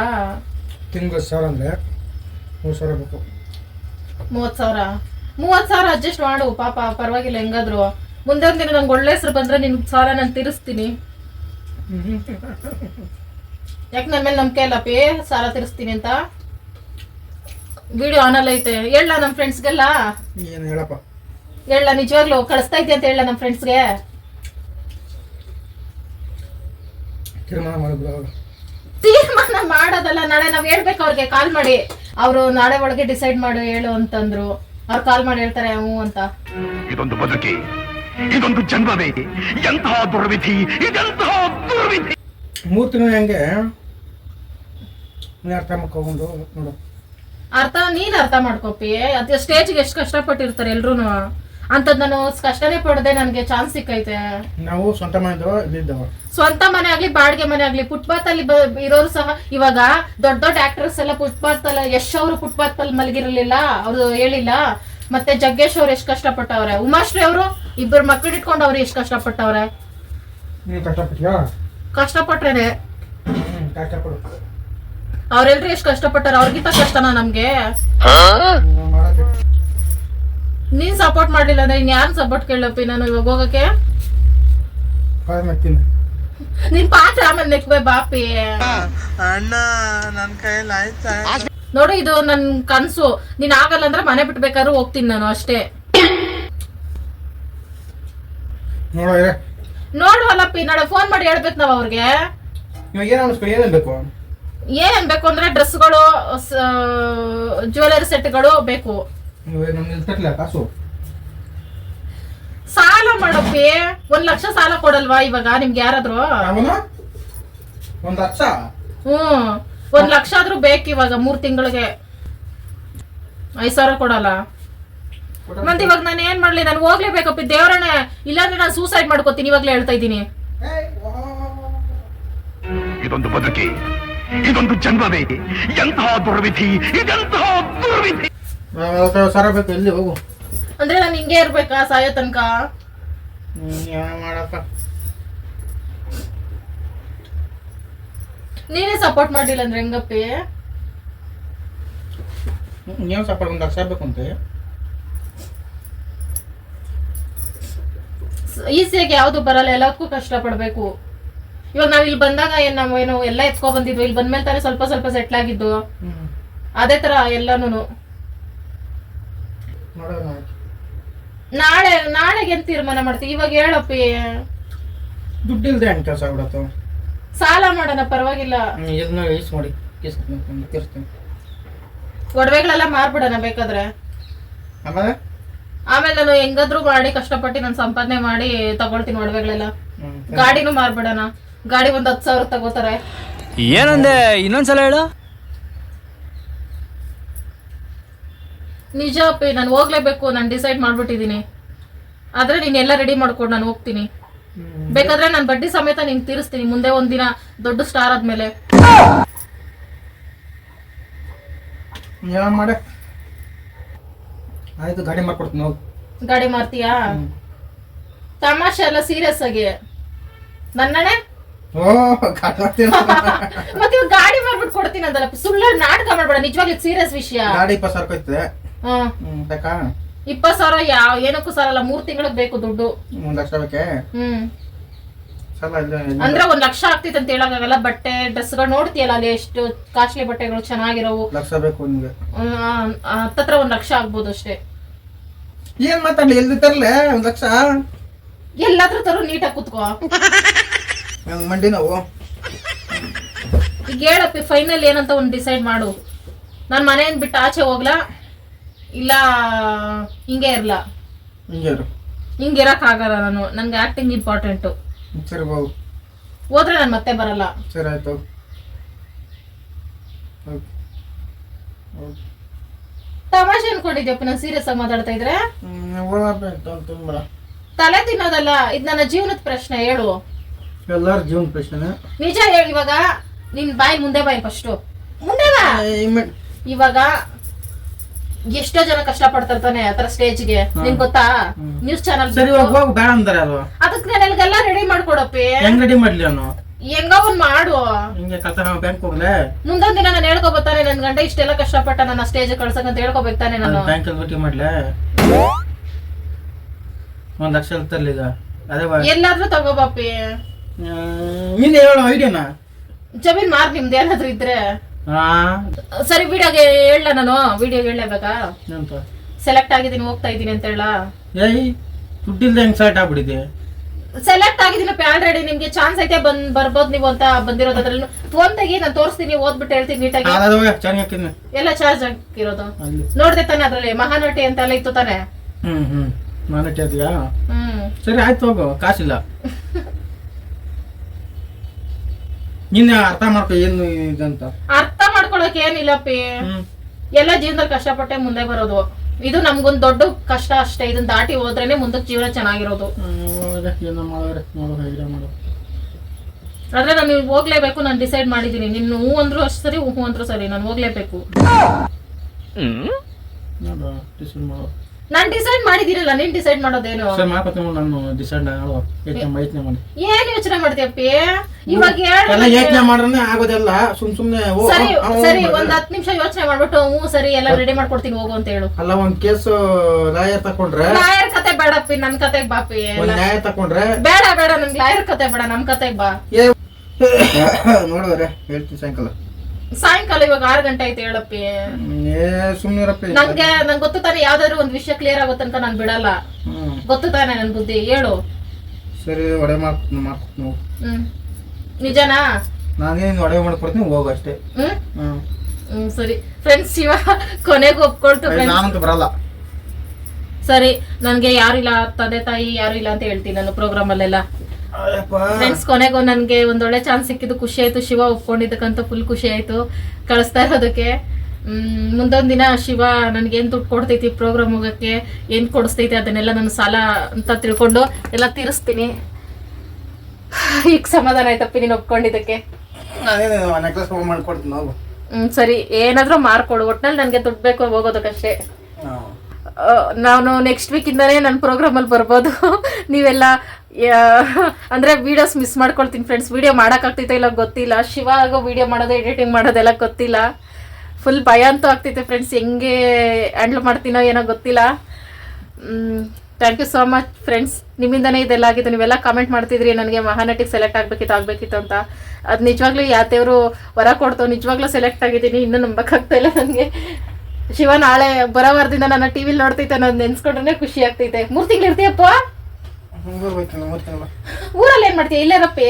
ತಿಂಗಳು ಸಾವಿರ ಅಂದರೆ ಮೂರು ಸಾವಿರ ಬೇಕು. ಮೂವತ್ ಸಾವಿರ? ಮೂವತ್ ಸಾವಿರ ಅಡ್ಜಸ್ಟ್ ಮಾಡು ಪಾಪ ಪರವಾಗಿಲ್ಲ ಹೆಂಗಾದ್ರು. ಮುಂದೆ ದಿನ ನಂಗೆ ಒಳ್ಳೆ ಹೆಸರು ಬಂದ್ರೆ ನಿನ್ ಸಾಲ ನಾನು ತೀರಿಸ್ತೀನಿ. ಯಾಕೆ ನನ್ನ ಮೇಲೆ ನಂಬಿಕೆ ಇಲ್ಲ ಪೇ? ಸಾಲ ತೀರಿಸ್ತೀನಿ ಅಂತ? ವಿಡಿಯೋ ಆನಲ್ ಐತೆ. ಹೇಳ ನಮ್ಮ ಫ್ರೆಂಡ್ಸ್ಗೆಲ್ಲ ಏನು ಹೇಳಪ್ಪ? ಹೇಳ ನಿಜವಾಗ್ಲೂ ಕಳಿಸ್ತಾ ಇದ್ದೆ ಅಂತ ಹೇಳ ನಮ್ಮ ಫ್ರೆಂಡ್ಸ್ಗೆ ತೀರ್ಮಾನ ಮಾಡೋದಲ್ಲ ನಾಳೆ ನಾವ್ ಹೇಳ್ಬೇಕು ಅವ್ರಿಗೆ ಕಾಲ್ ಮಾಡಿ. ಅವರು ನಾಳೆ ಒಳಗೆ ಡಿಸೈಡ್ ಮಾಡು ಹೇಳು ಅಂತಂದ್ರು. ಅವ್ರು ಕಾಲ್ ಮಾಡಿ ಹೇಳ್ತಾರೆ ಹ್ಞೂ ಅಂತ. ಇದೊಂದು ಬದುಕಿ ಇದೊಂದು ಜನ್ಮವೇ ಎಂತಹ ದುರ್ವಿಧಿ ಇದೆಂತಹ ದುರ್ವಿಧಿ. ಮೂರು ತಿಂಗಳು ಹೆಂಗೆ ಅರ್ಥ ಮಾಡ್ಕೊಂಡು ನೋಡು. ಅರ್ಥ ನೀನ್ ಅರ್ಥ ಮಾಡ್ಕೊಪಿ ಅದ್ ಸ್ಟೇಜ್ಗೆ ಎಷ್ಟು ಕಷ್ಟಪಟ್ಟಿರ್ತಾರೆ ಎಲ್ರು ಅಂತದ್ ನಾನು ಕಷ್ಟನೇ ಪಡದೆ ನನ್ಗೆ ಚಾನ್ಸ್ ಸಿಕ್ಕೈತೆ. ನಾವು ಸ್ವಂತ ಮನೆ ಇದ್ದಿದ್ದವ. ಸ್ವಂತ ಮನೆ ಆಗ್ಲಿ ಬಾಡಿಗೆ ಮನೆ ಆಗ್ಲಿ ಫುಟ್ಪಾತ್ ಅಲ್ಲಿ ಇರೋರು ಸಹ ಇವಾಗ ದೊಡ್ಡ ದೊಡ್ಡ ಆಕ್ಟರ್ಸ್ ಎಲ್ಲ ಫುಟ್ಪಾತ್ ಅಲ್ಲಿ ಯಶ್ ಅವರು ಫುಟ್ಪಾತ್ ಅಲ್ಲಿ ಮಲಗಿರಲಿಲ್ಲ ಅವ್ರು ಹೇಳಿಲ್ಲ. ಮತ್ತೆ ಜಗ್ಗೇಶ್ ಅವ್ರು ಎಷ್ಟು ಕಷ್ಟಪಟ್ಟವ್ರೆ? ಉಮಾಶ್ರೀ ಅವರು ಇಬ್ಬರು ಮಕ್ಕಳು ಇಟ್ಕೊಂಡು ಅವ್ರು ಎಷ್ಟು ಕಷ್ಟಪಟ್ಟವ್ರೆ? ಕಷ್ಟಪಟ್ರೇನೆ. ಅವ್ರೆಲ್ರು ಎಷ್ಟು ಕಷ್ಟಪಟ್ಟಾರ? ಅವ್ರಿಗಿಂತ ಕಷ್ಟನಾ ನಮ್ಗೆ? ನೀನು ಸಪೋರ್ಟ್ ಮಾಡ್ಲಿಲ್ಲ ಅಂದ್ರೆ ಇನ್ ಯಾರು ಸಪೋರ್ಟ್ ಕೇಳಪ್ಪಿ ನಾನು ಇವಾಗ ಹೋಗಕ್ಕೆ? ನಿನ್ ಪಾತ್ರ ಆಮೇಲೆ ನೆಕ್ಬೇ ಬಾಪಿ. ಅಣ್ಣ ನನ್ನ ಕೈಯಲ್ಲಿ ಆಯ್ತಾ? ನೋಡು ಇದು ನನ್ ಕನ್ಸು. ನೀನ್ ಆಗಲ್ಲ ಅಂದ್ರೆ ಮನೆ ಬಿಟ್ಬೇಕಾದ್ರೂ ಹೋಗ್ತೀನಿ ನಾನು ಅಷ್ಟೇ. ನೋಡು ಅಲ್ಲಪ್ಪಿ ನೋಡುವಲ್ಲಪ್ಪಿ ನಾಳೆ ಫೋನ್ ಮಾಡಿ ಹೇಳ್ಬೇಕು ನಾವ್ ಅವ್ರಿಗೆ. ಏನ್ ಬೇಕು ಏನ್ ಅನ್ಬೇಕು? ಅಂದ್ರೆ ಡ್ರೆಸ್ಗಳು ಜ್ಯುವೆಲರಿ ಸೆಟ್ಗಳು ಬೇಕು. ನಿಲ್ತಟ್ಲ ಕಾಸು? ಸಾಲ ಮಾಡಪ್ಪಿ ಒಂದ್ ಲಕ್ಷ ಸಾಲ ಕೊಡಲ್ವಾ ಇವಾಗ ನಿಮ್ಗೆ ಯಾರಾದ್ರು? ಅವನು ಒಂದು ಲಕ್ಷ? ಹ್ಮ್ ಒಂದ್ ಲಕ್ಷ ಆದ್ರೂ ಬೇಕು ಇವಾಗ ಮೂರ್ ತಿಂಗಳಿಗೆ. ಐದ್ ಸಾವಿರ ಕೊಡಲ್ಲ. ಮತ್ತೆ ಇವಾಗ ನಾನು ಏನ್ ಮಾಡ್ಲಿ ನಾನು ಹೋಗ್ಲೇಬೇಕಪ್ಪ ದೇವರನ್ನೇ. ಇಲ್ಲಾಂದ್ರೆ ನಾನು ಸೂಸೈಡ್ ಮಾಡ್ಕೋತೀನಿ ಇವಾಗ್ಲೇ ಹೇಳ್ತಾ ಇದ್ದೀನಿ. ಇದೊಂದು ಬದುಕಿ ಇದೊಂದು ಜನ್ಮವೇ. ಎಂತಹ ದುರ್ವಿಧಿ ಇದೆಂತಹ ದುರ್ವಿಧಿ. ಬೇಕು ಎಲ್ಲಿ ಹೋಗು. ಅಂದ್ರೆ ನಾನು ಹಿಂಗೆ ಇರ್ಬೇಕಾ ಸಾಯೋ ತನಕ? ಏನು ಮಾಡಪ್ಪ. ನೀನೇ ಸಪೋರ್ಟ್ ಮಾಡಿಲ್ಲ ಅಂದ್ರೆ ಹೆಂಗಪ್ಪಿ? ನೀವು ಸಪೋರ್ಟ್ ಒಂದು ಲಕ್ಷ ಬೇಕು ಅಂತೆ. ಈಸಿಯಾಗಿ ಯಾವುದು ಬರಲ್ಲ ಎಲ್ಲದಕ್ಕೂ ಕಷ್ಟ ಪಡಬೇಕು ಇವಾಗ ನಾವು ಇಲ್ಲಿ ಬಂದಾಗ ಏನ್ ನಾವೇನು ಎಲ್ಲ ಎತ್ಕೊ ಬಂದಿದ್ವು ಇಲ್ಲಿ ಬಂದ್ಮೇಲೆ ತಾನೇ ಸ್ವಲ್ಪ ಸ್ವಲ್ಪ ಸೆಟ್ಲ್ ಆಗಿದ್ದು. ಅದೇ ತರ ಎಲ್ಲಾನು ನೋಡೋಣ ನಾಳೆ ನಾಳೆಗೆ ಎಂತ ತೀರ್ಮಾನ ಮಾಡ್ತೀವಿ? ಇವಾಗ ಹೇಳಪ್ಪ. ದುಡ್ಡಿಲ್ದೆ ಹೆಂಗ್ ಕೆಲಸ ಆಗ್ಬಿಡತ್ತು? ಸಾಲ ಮಾಡೋಣ ಪರವಾಗಿಲ್ಲ. ಇದನ್ನ ಯೂಸ್ ಮಾಡಿ ತೀರ್ಸ್ತೀನಿ ತೀರ್ಸ್ತೀನಿ. ಒಡವೆಗಳೆಲ್ಲ ಮಾರ್ಬಿಡೋಣ ಬೇಕಾದ್ರೆ? ಆಮೇಲೆ? ಆಮೇಲೆ ನಾನು ಹೆಂಗಾದ್ರೂ ಮಾಡಿ ಕಷ್ಟಪಟ್ಟು ನಾನು ಸಂಪಾದನೆ ಮಾಡಿ ತಗೊಳ್ತೀನಿ ಒಡವೆಗಳೆಲ್ಲ. ಗಾಡಿನೂ ಮಾರ್ಬಿಡೋಣ. ಗಾಡಿ ಒಂದ್ ಹತ್ತು ಸಾವಿರ ತಗೋತಾರೆ. ಏನಂದೆ? ಇನ್ನೊಂದ್ಸಲ ಹೇಳು. ನಿಜ ಅಪ್ಪಿ ನಾನು ಹೋಗ್ಲೇಬೇಕು ನಾನು ಡಿಸೈಡ್ ಮಾಡ್ಬಿಟ್ಟಿದೀನಿ. ಆದ್ರೆ ನೀನ್ ಎಲ್ಲ ರೆಡಿ ಮಾಡ್ಕೊಂಡು ನಾನು ಹೋಗ್ತೀನಿ. ಬೇಕಾದ್ರೆ ನಾನು ಬಡ್ಡಿ ಸಮೇತ ನಿಂಗೆ ತೀರಿಸ್ತೀನಿ ಮುಂದೆ ಒಂದಿನ ದೊಡ್ಡ ಸ್ಟಾರ್ ಆದ್ಮೇಲೆ. ಏನೋ ಮಾಡೆ? ಆಯ್ತು ಗಾಡಿ ಮಾಡ್ಕೊಡ್ತೀನಿ ಹೋಗು. ಗಾಡಿ ಮಾರ್ತೀಯಾ ತಮಾಷೆ ಎಲ್ಲ ಸೀರಿಯಸ್ ಆಗಿ. ನನ್ನಣೆ? ಮತ್ತೆ ಗಾಡಿ ಮಾರ್ಬಿಟ್ಟು ಕೊಡ್ತೀನಿ ಅಂತಲ್ಲ ಸುಳ್ಳು ನಾಟಕ ಮಾಡ್ಬೇಡ ನಿಜವಾಗ್ಲೂ ಸೀರಿಯಸ್ ವಿಷಯ. ಗಾಡಿ ಇಪ್ಪತ್ತು ಸಾವಿರ ಹ್ಮ್ ಬೇಕಾ? ಇಪ್ಪತ್ ಸಾವಿರ ಯಾವ ಏನಕ್ಕೂ ಸಾಲಲ್ಲ ಮೂರ್ ತಿಂಗಳಿಗೆ ಬೇಕು ದುಡ್ಡು. ಒಂದ್ ಲಕ್ಷ ಬೇಕೆ ಹ್ಮ್. ಸಲ ಇಲ್ಲ ಅಂದ್ರೆ ಒಂದ್ ಲಕ್ಷ ಆಗ್ತಿತ್ತು ಅಂತ ಹೇಳಕ್ಕಾಗಲ್ಲ ಬಟ್ಟೆ ಡ್ರೆಸ್ಗಳು ನೋಡ್ತೀಯಲ್ಲ ಅಲ್ಲಿ ಎಷ್ಟು ಕಾಸ್ಟ್ಲಿ ಬಟ್ಟೆಗಳು ಚೆನ್ನಾಗಿರೋವು? ಲಕ್ಷ ಬೇಕು ನಿಮ್ಗೆ. ಹ್ಮ್, ಆ, ಹತ್ತತ್ರ ಒಂದ್ ಲಕ್ಷ ಆಗ್ಬೋದು ಅಷ್ಟೇ. ಏನ್ ಮಾತಾಡ್ಲಿ ಎಲ್ಲಿ ತರ್ಲೆ ಒಂದ್ ಲಕ್ಷ? ಎಲ್ಲಾದ್ರೂ ತರೋ ನೀಟಾಗಿ ಕುತ್ಕೋ. ನಂಗ್ ಮಂಡಿ ನೋವು? ಈಗ ಹೇಳಪ್ಪಿ ಫೈನಲ್ ಏನಂತ ಒಂದ್ ಡಿಸೈಡ್ ಮಾಡು. ನಾನ್ ಮನೆಯಿಂದ ಬಿಟ್ಟು ಆಚೆ ಹೋಗ್ಲಾ? ಇಲ್ಲ ಹಿಂಗೆ ಇರಲ್ಲ ಹಿಂಗೆ ಇರು. ಹಿಂಗೆ ಇರಕ್ ಆಗಲ್ಲ ನಾನು. ನನಗೆ ಆಕ್ಟಿಂಗ್ ಇಂಪಾರ್ಟೆಂಟು ಸರಿ ಹೋದ್ರೆ ನಾನು ಮತ್ತೆ ಬರಲ್ಲ. ಸರಿ ಆಯ್ತು. ತಮಾಷೆ ಅನ್ಕೊಂಡಿದ್ಯಪ್ಪ ನಾನು ಸೀರಿಯಸ್ ಆಗಿ ಮಾತಾಡ್ತಾ ಇದ್ರೆ? ತಲೆ ತಿನ್ನೋದಲ್ಲ ಇದು ನನ್ನ ಜೀವನದ ಪ್ರಶ್ನೆ ಹೇಳು. ಎಲ್ಲಾರ ಜೀವನ ಪ್ರಶ್ನೆ ನಿಜ ಹೇಳಿ ಇವಾಗ. ನಿನ್ ಬಾಯಿ ಮುಂದೆ ಬಾಯಿ ಫಸ್ಟು ಮುಂದೆ ಬಾ. ಇವಾಗ ಎಷ್ಟೋ ಜನ ಕಷ್ಟ ಪಡ್ತಿರ್ತಾನೆ ಆತರ ಸ್ಟೇಜ್ಗೆ ನಿಂಗ್ ಗೊತ್ತಾ? ನ್ಯೂಸ್ ಚಾನಲ್ ಸರಿ ಹೋಗಿ ಹೋಗು ಬೇಡ ಅಂತಾರೆ ಅದು. ಅದಕ್ಕೆ ನನಗೆಲ್ಲ ರೆಡಿ ಮಾಡ್ಕೊಡಪ್ಪಿ. ಹೆಂಗ್ ರೆಡಿ ಮಾಡ್ಲಿ ಅವನು? ಹೆಂಗ ಒಂದ್ ಮಾಡು. ಹಿಂಗೆ ಕಸ ಬ್ಯಾಂಕ್ ಹೋಗ್ಲೆ? ಮುಂದೊಂದ್ ದಿನ ನಾನು ಹೇಳ್ಕೊಬತ್ತಾನೆ ನನ್ ಗಂಡ ಇಷ್ಟೆಲ್ಲ ಕಷ್ಟಪಟ್ಟ ನನ್ನ ಸ್ಟೇಜ್ ಕಳ್ಸಕ್ ಹೇಳ್ಕೊಬೇಕು ತಾನೆ ನಾನು. ಬ್ಯಾಂಕ್ ಅಲ್ಲಿ ಡ್ಯೂಟಿ ಮಾಡ್ಲೆ? ಒಂದ್ ಲಕ್ಷ ತರ್ಲಿ ಈಗ. ಅದೇ ಬಾ. ಎಲ್ಲಾದ್ರೂ ತಗೋಬಪ್ಪಿ ನೀನ್ ಹೇಳೋ ಐಡಿಯಾನ? ಜಮೀನ್ ಮಾರ್ ನಿಮ್ದು ಏನಾದ್ರೂ ಇದ್ರೆ. ಸರಿ ವಿಡಿಯೋಗೆ ಹೇಳ ನಾನು? ವಿಡಿಯೋಗೆ ಹೇಳಬೇಕಾ ಎಂತ ಸೆಲೆಕ್ಟ್ ಆಗಿದ್ದೀನಿ ಹೋಗ್ತಾ ಇದ್ದೀನಿ ಅಂತ ಹೇಳ ಏಯ್ ದುಡ್ಡಿಲ್ದೆ ಹೆಂಗ್ ಸೆಲೆಕ್ಟ್ ಆಗ್ಬಿಟ್ಟಿದೆ? ಸೆಲೆಕ್ಟ್ ಆಗಿದ್ದೀನಿ ಆಲ್ರೆಡಿ ನಿಮ್ಗೆ ಚಾನ್ಸ್ ಐತೆ ಬಂದ್ ಬರ್ಬೋದು ನೀವು ಅಂತ ಬಂದಿರೋದು ಅದ್ರಲ್ಲಿ ಫೋನ್ ತೆಗಿ ನಾನು ತೋರಿಸ್ತೀನಿ ಓದ್ಬಿಟ್ಟು ಹೇಳ್ತೀನಿ ನೀಟಾಗಿ. ಎಲ್ಲ ಚಾರ್ಜ್ ಅಲ್ಲಿ. ನೋಡ್ದೆ ತಾನೆ ಅದ್ರಲ್ಲಿ ಮಹಾನಟಿ ಅಂತ ಎಲ್ಲ ಇತ್ತು ತಾನೆ. ಹ್ಮ್ ಹ್ಮ್. ಕೇಳ್ತೀಯಾ ಹ್ಮ್. ಸರಿ ಆಯ್ತು ಹೋಗು ಕಾಸಿಲ್ಲ. ನಿನ್ನ ಅರ್ಥ ಮಾಡ್ಕೊ ಏನು ಇದಂತ ಅರ್ಥ ಮಾಡ್ಕೊಳಕ್ ಏನಿಲ್ಲಪ್ಪಿ ಎಲ್ಲ ಜೀವನದಲ್ಲಿ ಕಷ್ಟಪಟ್ಟೆ ಮುಂದೆ ಬರೋದು. ಇದು ನಮ್ಗೊಂದ್ ದೊಡ್ಡ ಕಷ್ಟ ಅಷ್ಟೇ. ಇದನ್ನ ದಾಟಿ ಹೋದ್ರೇನೆ ಮುಂದಕ್ಕೆ ಜೀವನ ಚೆನ್ನಾಗಿರೋದು. ಆದ್ರೆ ನಾನು ಹೋಗ್ಲೇಬೇಕು ನಾನು ಡಿಸೈಡ್ ಮಾಡಿದೀನಿ. ನಿನ್ನ ಹೂ ಅಂದ್ರು ಅಷ್ಟು ಸರಿ ಹೂ ಅಂದ್ರು ಸರಿ ನಾನು ಹೋಗ್ಲೇಬೇಕು. ನಾನ್ ಡಿಸೈಡ್ ಮಾಡಿದಿರಲ್ಲ ನೀನ್ ಡಿಸೈಡ್ ಮಾಡೋದೇನು? ಸರ್ ಮಾಡ್ಕೊತೀನಿ ನಾನು ಡಿಸೈಡ್ ಮಾಡೋ ಯೋಚನೆ ಯೋಚನೆ ಮಾಡಿ. ಏನ್ ಯೋಚನೆ ಮಾಡ್ತೀಯಪ್ಪ ಇವಾಗ ಹೇಳು ಎಲ್ಲ ಯೋಚನೆ ಮಾಡ್ರೆ ಆಗೋದಿಲ್ಲ. ಸುಮ್ ಸುಮ್ನೆ ಸರಿ ಸರಿ ಒಂದ್ ಹತ್ತು ನಿಮಿಷ ಯೋಚನೆ ಮಾಡ್ಬಿಟ್ಟು ಹ್ಞೂ ಸರಿ ಎಲ್ಲ ರೆಡಿ ಮಾಡ್ಕೊಡ್ತೀನಿ ಹೋಗು ಅಂತ ಹೇಳು. ಅಲ್ಲ ಒಂದ್ ಕೇಸ್ ಲಾಯರ್ ತಕೊಂಡ್ರೆ ಲಾಯರ್ ಕತೆ ಬೇಡಪ್ಪಿ ನನ್ ಕತೆಗ್ ಬಾಪಿ ಒಂದ್ ನ್ಯಾಯ ತಕೊಂಡ್ರೆ ಬೇಡ ಬೇಡ ನನ್ಗೆ ಲಾಯರ್ ಕತೆ ಬೇಡ ನಮ್ ಕತೆಗ್ ಬಾ. ನೋಡುವರೆ ಹೇಳ್ತೀನಿ ಸಾಯಂಕಾಲ. ಸಾಯಂಕಾಲ ಇವಾಗ ಆರು ಗಂಟೆ ಆಯ್ತು ಹೇಳಪ್ಪಿ. ಏ ಸುಮ್ನಿರಪ್ಪ ನಂಗೆ ನಂಗೆ ಗೊತ್ತು ತಾನೆ ಯಾವ್ದಾದ್ರು ಒಂದ್ ವಿಷಯ ಕ್ಲಿಯರ್ ಆಗೋ ತನಕ ನಾನು ಬಿಡಲ್ಲ. ಹ್ಮ್. ಗೊತ್ತು ತಾನೆ ನನ್ ಬುದ್ಧಿ? ಹೇಳು. ಸರಿ ಒಡೆ ಮಾಡ್ಕೊತೀನಿ ಮಾಡ್ಕೊಂಡು ಹೋಗು ಹ್ಮ್. ನಿಜನಾ? ನಾನೇನು ಒಡೆ ಮಾಡ್ಕೊಡ್ತೀನಿ ಹೋಗು ಅಷ್ಟೇ. ಹ್ಮ್? ಹ್ಮ್. ಹ್ಮ್ ಸರಿ. ಫ್ರೆಂಡ್ಸ್ ಶಿವ ಕೊನೆಗೆ ಒಪ್ಕೊಳ್ತು ನಾನಂತೂ ಬರಲ್ಲ. ಸರಿ ನನ್ಗೆ ಯಾರಿಲ್ಲ ತಂದೆ ತಾಯಿ ಯಾರು ಇಲ್ಲ ಅಂತ ಹೇಳ್ತೀನಿ ನಾನು ಪ್ರೋಗ್ರಾಮ್ ಅಲ್ಲೆಲ್ಲ. ಫ್ರೆಂಡ್ಸ್ ಕೊನೆಗೂ ನನ್ಗೆ ಒಂದೊಳ್ಳೆ ಚಾನ್ಸ್ ಸಿಕ್ಕಿದ್ದು ಖುಷಿ ಆಯ್ತು. ಶಿವ ಒಪ್ಕೊಂಡಿದ್ದಕ್ಕಂತ ಫುಲ್ ಖುಷಿ ಆಯ್ತು. ಕಳಿಸ್ತಾ ಇರೋದಕ್ಕೆ. ಮುಂದೊಂದು ದಿನ ಶಿವ ನನ್ಗೆ ಏನ್ ದುಡ್ಡು ಕೊಡ್ತೈತಿ ಪ್ರೋಗ್ರಾಮ್ ಹೋಗಕ್ಕೆ ಏನ್ ಕೊಡಿಸ್ತೈತಿ ಅದನ್ನೆಲ್ಲ ನಾನು ಸಾಲ ಅಂತ ತಿಳ್ಕೊಂಡು ಎಲ್ಲ ತೀರಿಸ್ತೀನಿ. ಈಗ ಸಮಾಧಾನ ಆಯ್ತಪ್ಪ ನೀನು ಒಪ್ಕೊಂಡಿದ್ದಕ್ಕೆ. ಹ್ಮ್ ಸರಿ. ಏನಾದ್ರೂ ಮಾರ್ಕೊಡು ಒಟ್ನಲ್ಲಿ ನನಗೆ ದುಡ್ಡು ಬೇಕು ಹೋಗೋದಕ್ಕಷ್ಟೇ. ನಾನು ನೆಕ್ಸ್ಟ್ ವೀಕಿಂದನೇ ನನ್ನ ಪ್ರೋಗ್ರಾಮಲ್ಲಿ ಬರ್ಬೋದು. ನೀವೆಲ್ಲ ಅಂದ್ರೆ ವಿಡಿಯೋಸ್ ಮಿಸ್ ಮಾಡ್ಕೊಳ್ತೀನಿ ಫ್ರೆಂಡ್ಸ್ ವಿಡಿಯೋ ಮಾಡೋಕ್ಕಾಗ್ತೈತೆ ಇಲ್ಲ ಗೊತ್ತಿಲ್ಲ. ಶಿವ ಆಗೋ ವಿಡಿಯೋ ಮಾಡೋದು ಎಡಿಟಿಂಗ್ ಮಾಡೋದೆಲ್ಲ ಗೊತ್ತಿಲ್ಲ. ಫುಲ್ ಭಯ ಅಂತೂ ಆಗ್ತೈತೆ ಫ್ರೆಂಡ್ಸ್ ಹೆಂಗೆ ಹ್ಯಾಂಡ್ಲ್ ಮಾಡ್ತೀನೋ ಏನೋ ಗೊತ್ತಿಲ್ಲ. Thank you so much friends ನಿಮ್ಮಿಂದನೇ ಇದೆಲ್ಲ ಆಗಿತ್ತು ನೀವೆಲ್ಲ ಕಾಮೆಂಟ್ ಮಾಡ್ತಿದ್ರಿ. ನನಗೆ ಮಹಾನಟಿಗೆ ಸೆಲೆಕ್ಟ್ ಆಗಬೇಕಿತ್ತು ಆಗಬೇಕಿತ್ತು ಅಂತ. ಅದು ನಿಜವಾಗ್ಲೂ ಯಾತೇವರು ವರ ಕೊಡ್ತು. ನಿಜವಾಗ್ಲೂ ಸೆಲೆಕ್ಟ್ ಆಗಿದ್ದೀನಿ. ಇನ್ನೂ ನಂಬಕ್ಕಾಗ್ತಾ ಇಲ್ಲ ನನಗೆ ಶಿವ ನಾಳೆ ಬರೋ ವಾರದಿಂದ ನನ್ನ ಟಿ ವಿಲಿ ನೋಡ್ತೈತೆ ಅನ್ನೋದು ನೆನ್ಸ್ಕೊಂಡ್ರೆ ಖುಷಿ ಆಗ್ತೈತೆ ಮೂರು ತಿಂಗಳು ಇರ್ತೀಯಪ್ಪ? ಊರಲ್ಲಿ ಏನು ಮಾಡ್ತೀಯ? ಇಲ್ಲೇ ರಪ್ಪಿ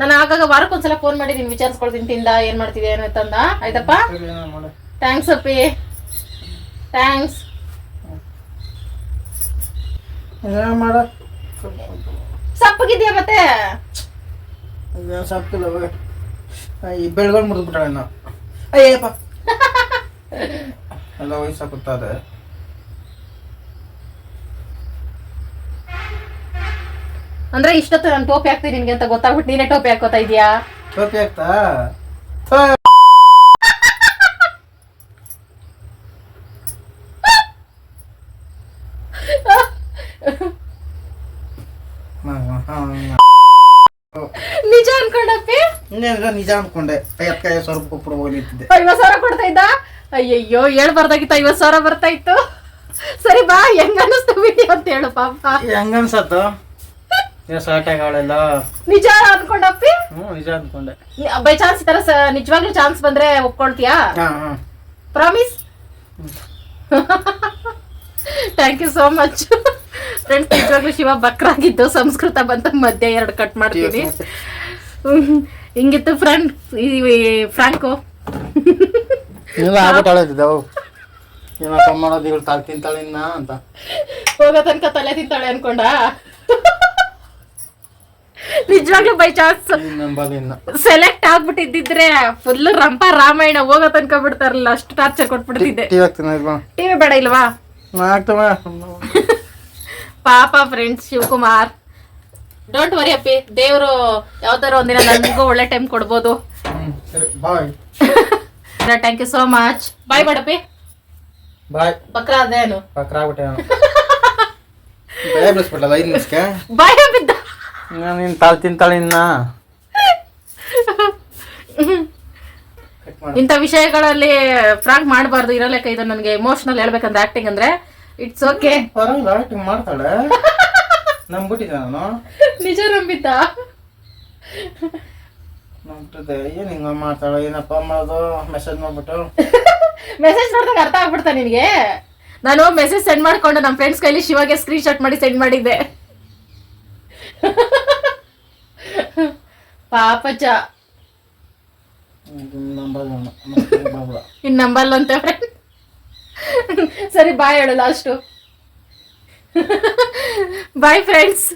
ನಾನು ಆಗಾಗ ವಾರಕ್ಕೊಂದ್ಸಲ ಫೋನ್ ಮಾಡಿ ನೀನು ವಿಚಾರಿಸ್ಕೊಳ್ತೀನಿ ತಿಂದ ಏನು ಮಾಡ್ತಿದ್ಯಾ ಏನು ತಂದ. ಆಯ್ತಪ್ಪ? ಸರಿ ಏನೋ ಮಾಡು. ಥ್ಯಾಂಕ್ಸ್ ಅಪ್ಪಿ. ಥ್ಯಾಂಕ್ಸ್ ಏನು ಮಾಡ. ಸಪ್ಪಗಿದ್ಯಾ ಮತ್ತೆ? ಏನು ಸಾಪ್ತಿಲ್ಲ ಈ ಬೆಳ್ಕೊಂಡು ಮುರಿದು ಬಿಟ್ಟಾಳೆ ನಾ ಅಯ್ಯಪ್ಪ. ಎಲ್ಲ ವಯಸ್ಸಾಗುತ್ತದೆ ಅಂದ್ರೆ ಇಷ್ಟೊತ್ತು ನಾನು ಟೋಪಿ ಹಾಕ್ತೀನಿ ನಿನ್ಗೆ ಅಂತ ಗೊತ್ತಾಗ್ಬಿಟ್ಟು ನೀನೇ ಟೋಪಿ ಹಾಕೋತಾ ಇದೀಯಾ? ಟೋಪಿ ಆಗ್ತಾ ನಿಜ ಅನ್ಕೊಂಡಪ್ಪಿ? ಇನ್ನೇನಿಲ್ಲ ನಿಜ ಅನ್ಕೊಂಡೆ. ಐವತ್ತು ಐವತ್ತು ಸಾವಿರ ರೂಪಾಯಿ ಕೊಟ್ಟು ಹೋಗಿರ್ತಿದ್ದೆ ಐವತ್ ಸಾವಿರ ಕೊಡ್ತಾ ಇದ್ದ? ಅಯ್ಯಯ್ಯೋ ಹೇಳ್ಬಾರ್ದಾಗಿತ್ತು ಐವತ್ ಸಾವಿರ ಬರ್ತಾ ಇತ್ತು. ಸರಿ ಬಾ ಹೆಂಗ ಅನ್ನಿಸ್ತು ವಿಡಿಯೋ ಅಂತ ಹೇಳು ಪಾಪ. ಹೆಂಗ ಅನ್ಸತ್ತು? ನಿಜ ಅನ್ಕೊಂಡಪ್ಪಿ ಹ್ಞೂ ನಿಜ ಅನ್ಕೊಂಡೆ. ಬೈ ಚಾನ್ಸ್ ಈ ತರ ನಿಜವಾಗ್ಲೂ ಚಾನ್ಸ್ ಬಂದ್ರೆ ಒಪ್ಕೊಳ್ತೀಯಾ? ಹಾಂ ಹಾಂ. Promise? Thank you so much friends ನಿಜವಾಗ್ಲೂ ಶಿವ ಬಕ್ರಾಗಿದ್ದು. ಸಂಸ್ಕೃತ ಬಂತ ಮಧ್ಯ ಎರಡು ಕಟ್ ಮಾಡ್ತೀನಿ. ಹಿಂಗಿತ್ತು ಫ್ರೆಂಡ್ ಫ್ರಾಂಕು. ಹೋಗೋ ತನಕ ತಲೆ ತಿಂತಾಳೆ ಅನ್ಕೊಂಡ? ನಿಜವಾಗ್ಲೂ ಬೈ ಚಾನ್ಸ್ ಸೆಲೆಕ್ಟ್ ಆಗ್ಬಿಟ್ಟಿದ್ದಿದ್ರೆ ಫುಲ್ ರಂಪ ರಾಮಾಯಣ ಹೋಗೋ ತನಕ ಬಿಡ್ತಾರಲ್ಲ ಅಷ್ಟು ಟಾರ್ಚರ್ ಕೊಟ್ಬಿಡ್ತಿದ್ದೆ. ಟಿವಿ ಬೇಡ ಇಲ್ವಾ? ಪಾಪ ಫ್ರೆಂಡ್ಸ್ ಶಿವಕುಮಾರ್. ಡೋಂಟ್ ವರಿ ಅಪ್ಪಿ. ದೇವರು ಯಾವ್ದಾರ ಒಂದಿನ ನನಗೂ ಒಳ್ಳೆ ಟೈಮ್ ಕೊಡ್ಬೋದು. Thank you so much bye ಮಾಡಪ್ಪಿ bye ಬಕ್ರ ಅದೇನು ಆಗ್ಬಿಟ್ಟೆ ಬಾಯ್ ಐದು ನಿಮಿಷಕ್ಕೆ ಬಾಯ ಬಿದ್ದ ನಾನು ತಾಳು ತಿಂತಾಳೆ ಇನ್ನ. ಇಂಥ ವಿಷಯಗಳಲ್ಲಿ ಫ್ರಾಂಕ್ ಮಾಡಬಾರ್ದು ಇರೋ ಲೆಕ್ಕ ಇದು ನನಗೆ ಎಮೋಷನಲ್ ಹೇಳ್ಬೇಕಂದ್ರೆ ಆಕ್ಟಿಂಗ್ ಅಂದ್ರೆ ಇಟ್ಸ್ ಓಕೆ ಪರವಾಗಿಲ್ಲ ಆಕ್ಟಿಂಗ್ ಮಾಡ್ತಾಳೆ. ನಂಬಿಟ್ಟಿದ್ದೆ ನಾನು? ನಿಜ ನಂಬಿದ್ದ? ನಂಬಿಟ್ಟಿದ್ದೆ ಏನು ಹಿಂಗ ಮಾಡ್ತಾಳೆ ಏನಪ್ಪ ಮಾಡೋದು? ಮೆಸೇಜ್ ಮಾಡ್ಬಿಟ್ಟು ಮೆಸೇಜ್ ನೋಡಿದಾಗ ಅರ್ಥ ಆಗ್ಬಿಡ್ತಾ ನಿನಗೆ? ನಾನು ಮೆಸೇಜ್ ಸೆಂಡ್ ಮಾಡ್ಕೊಂಡು ನಮ್ಮ ಫ್ರೆಂಡ್ಸ್ ಕೈಲಿ ಶಿವಾಗೆ ಸ್ಕ್ರೀನ್ ಶಾಟ್ ಮಾಡಿ ಸೆಂಡ್ ಮಾಡಿದ್ದೆ. ಪಾಪಚ ನಂಬಲ್ಲ ನಾನು ಇನ್ ನಂಬಲ್ಲ ಅಂತ ಫ್ರೆಂಡ್ ಸರಿ ಬಾಯ್ ಹೇಳು ಲಾಸ್ಟು ಬಾಯ್ ಫ್ರೆಂಡ್ಸ್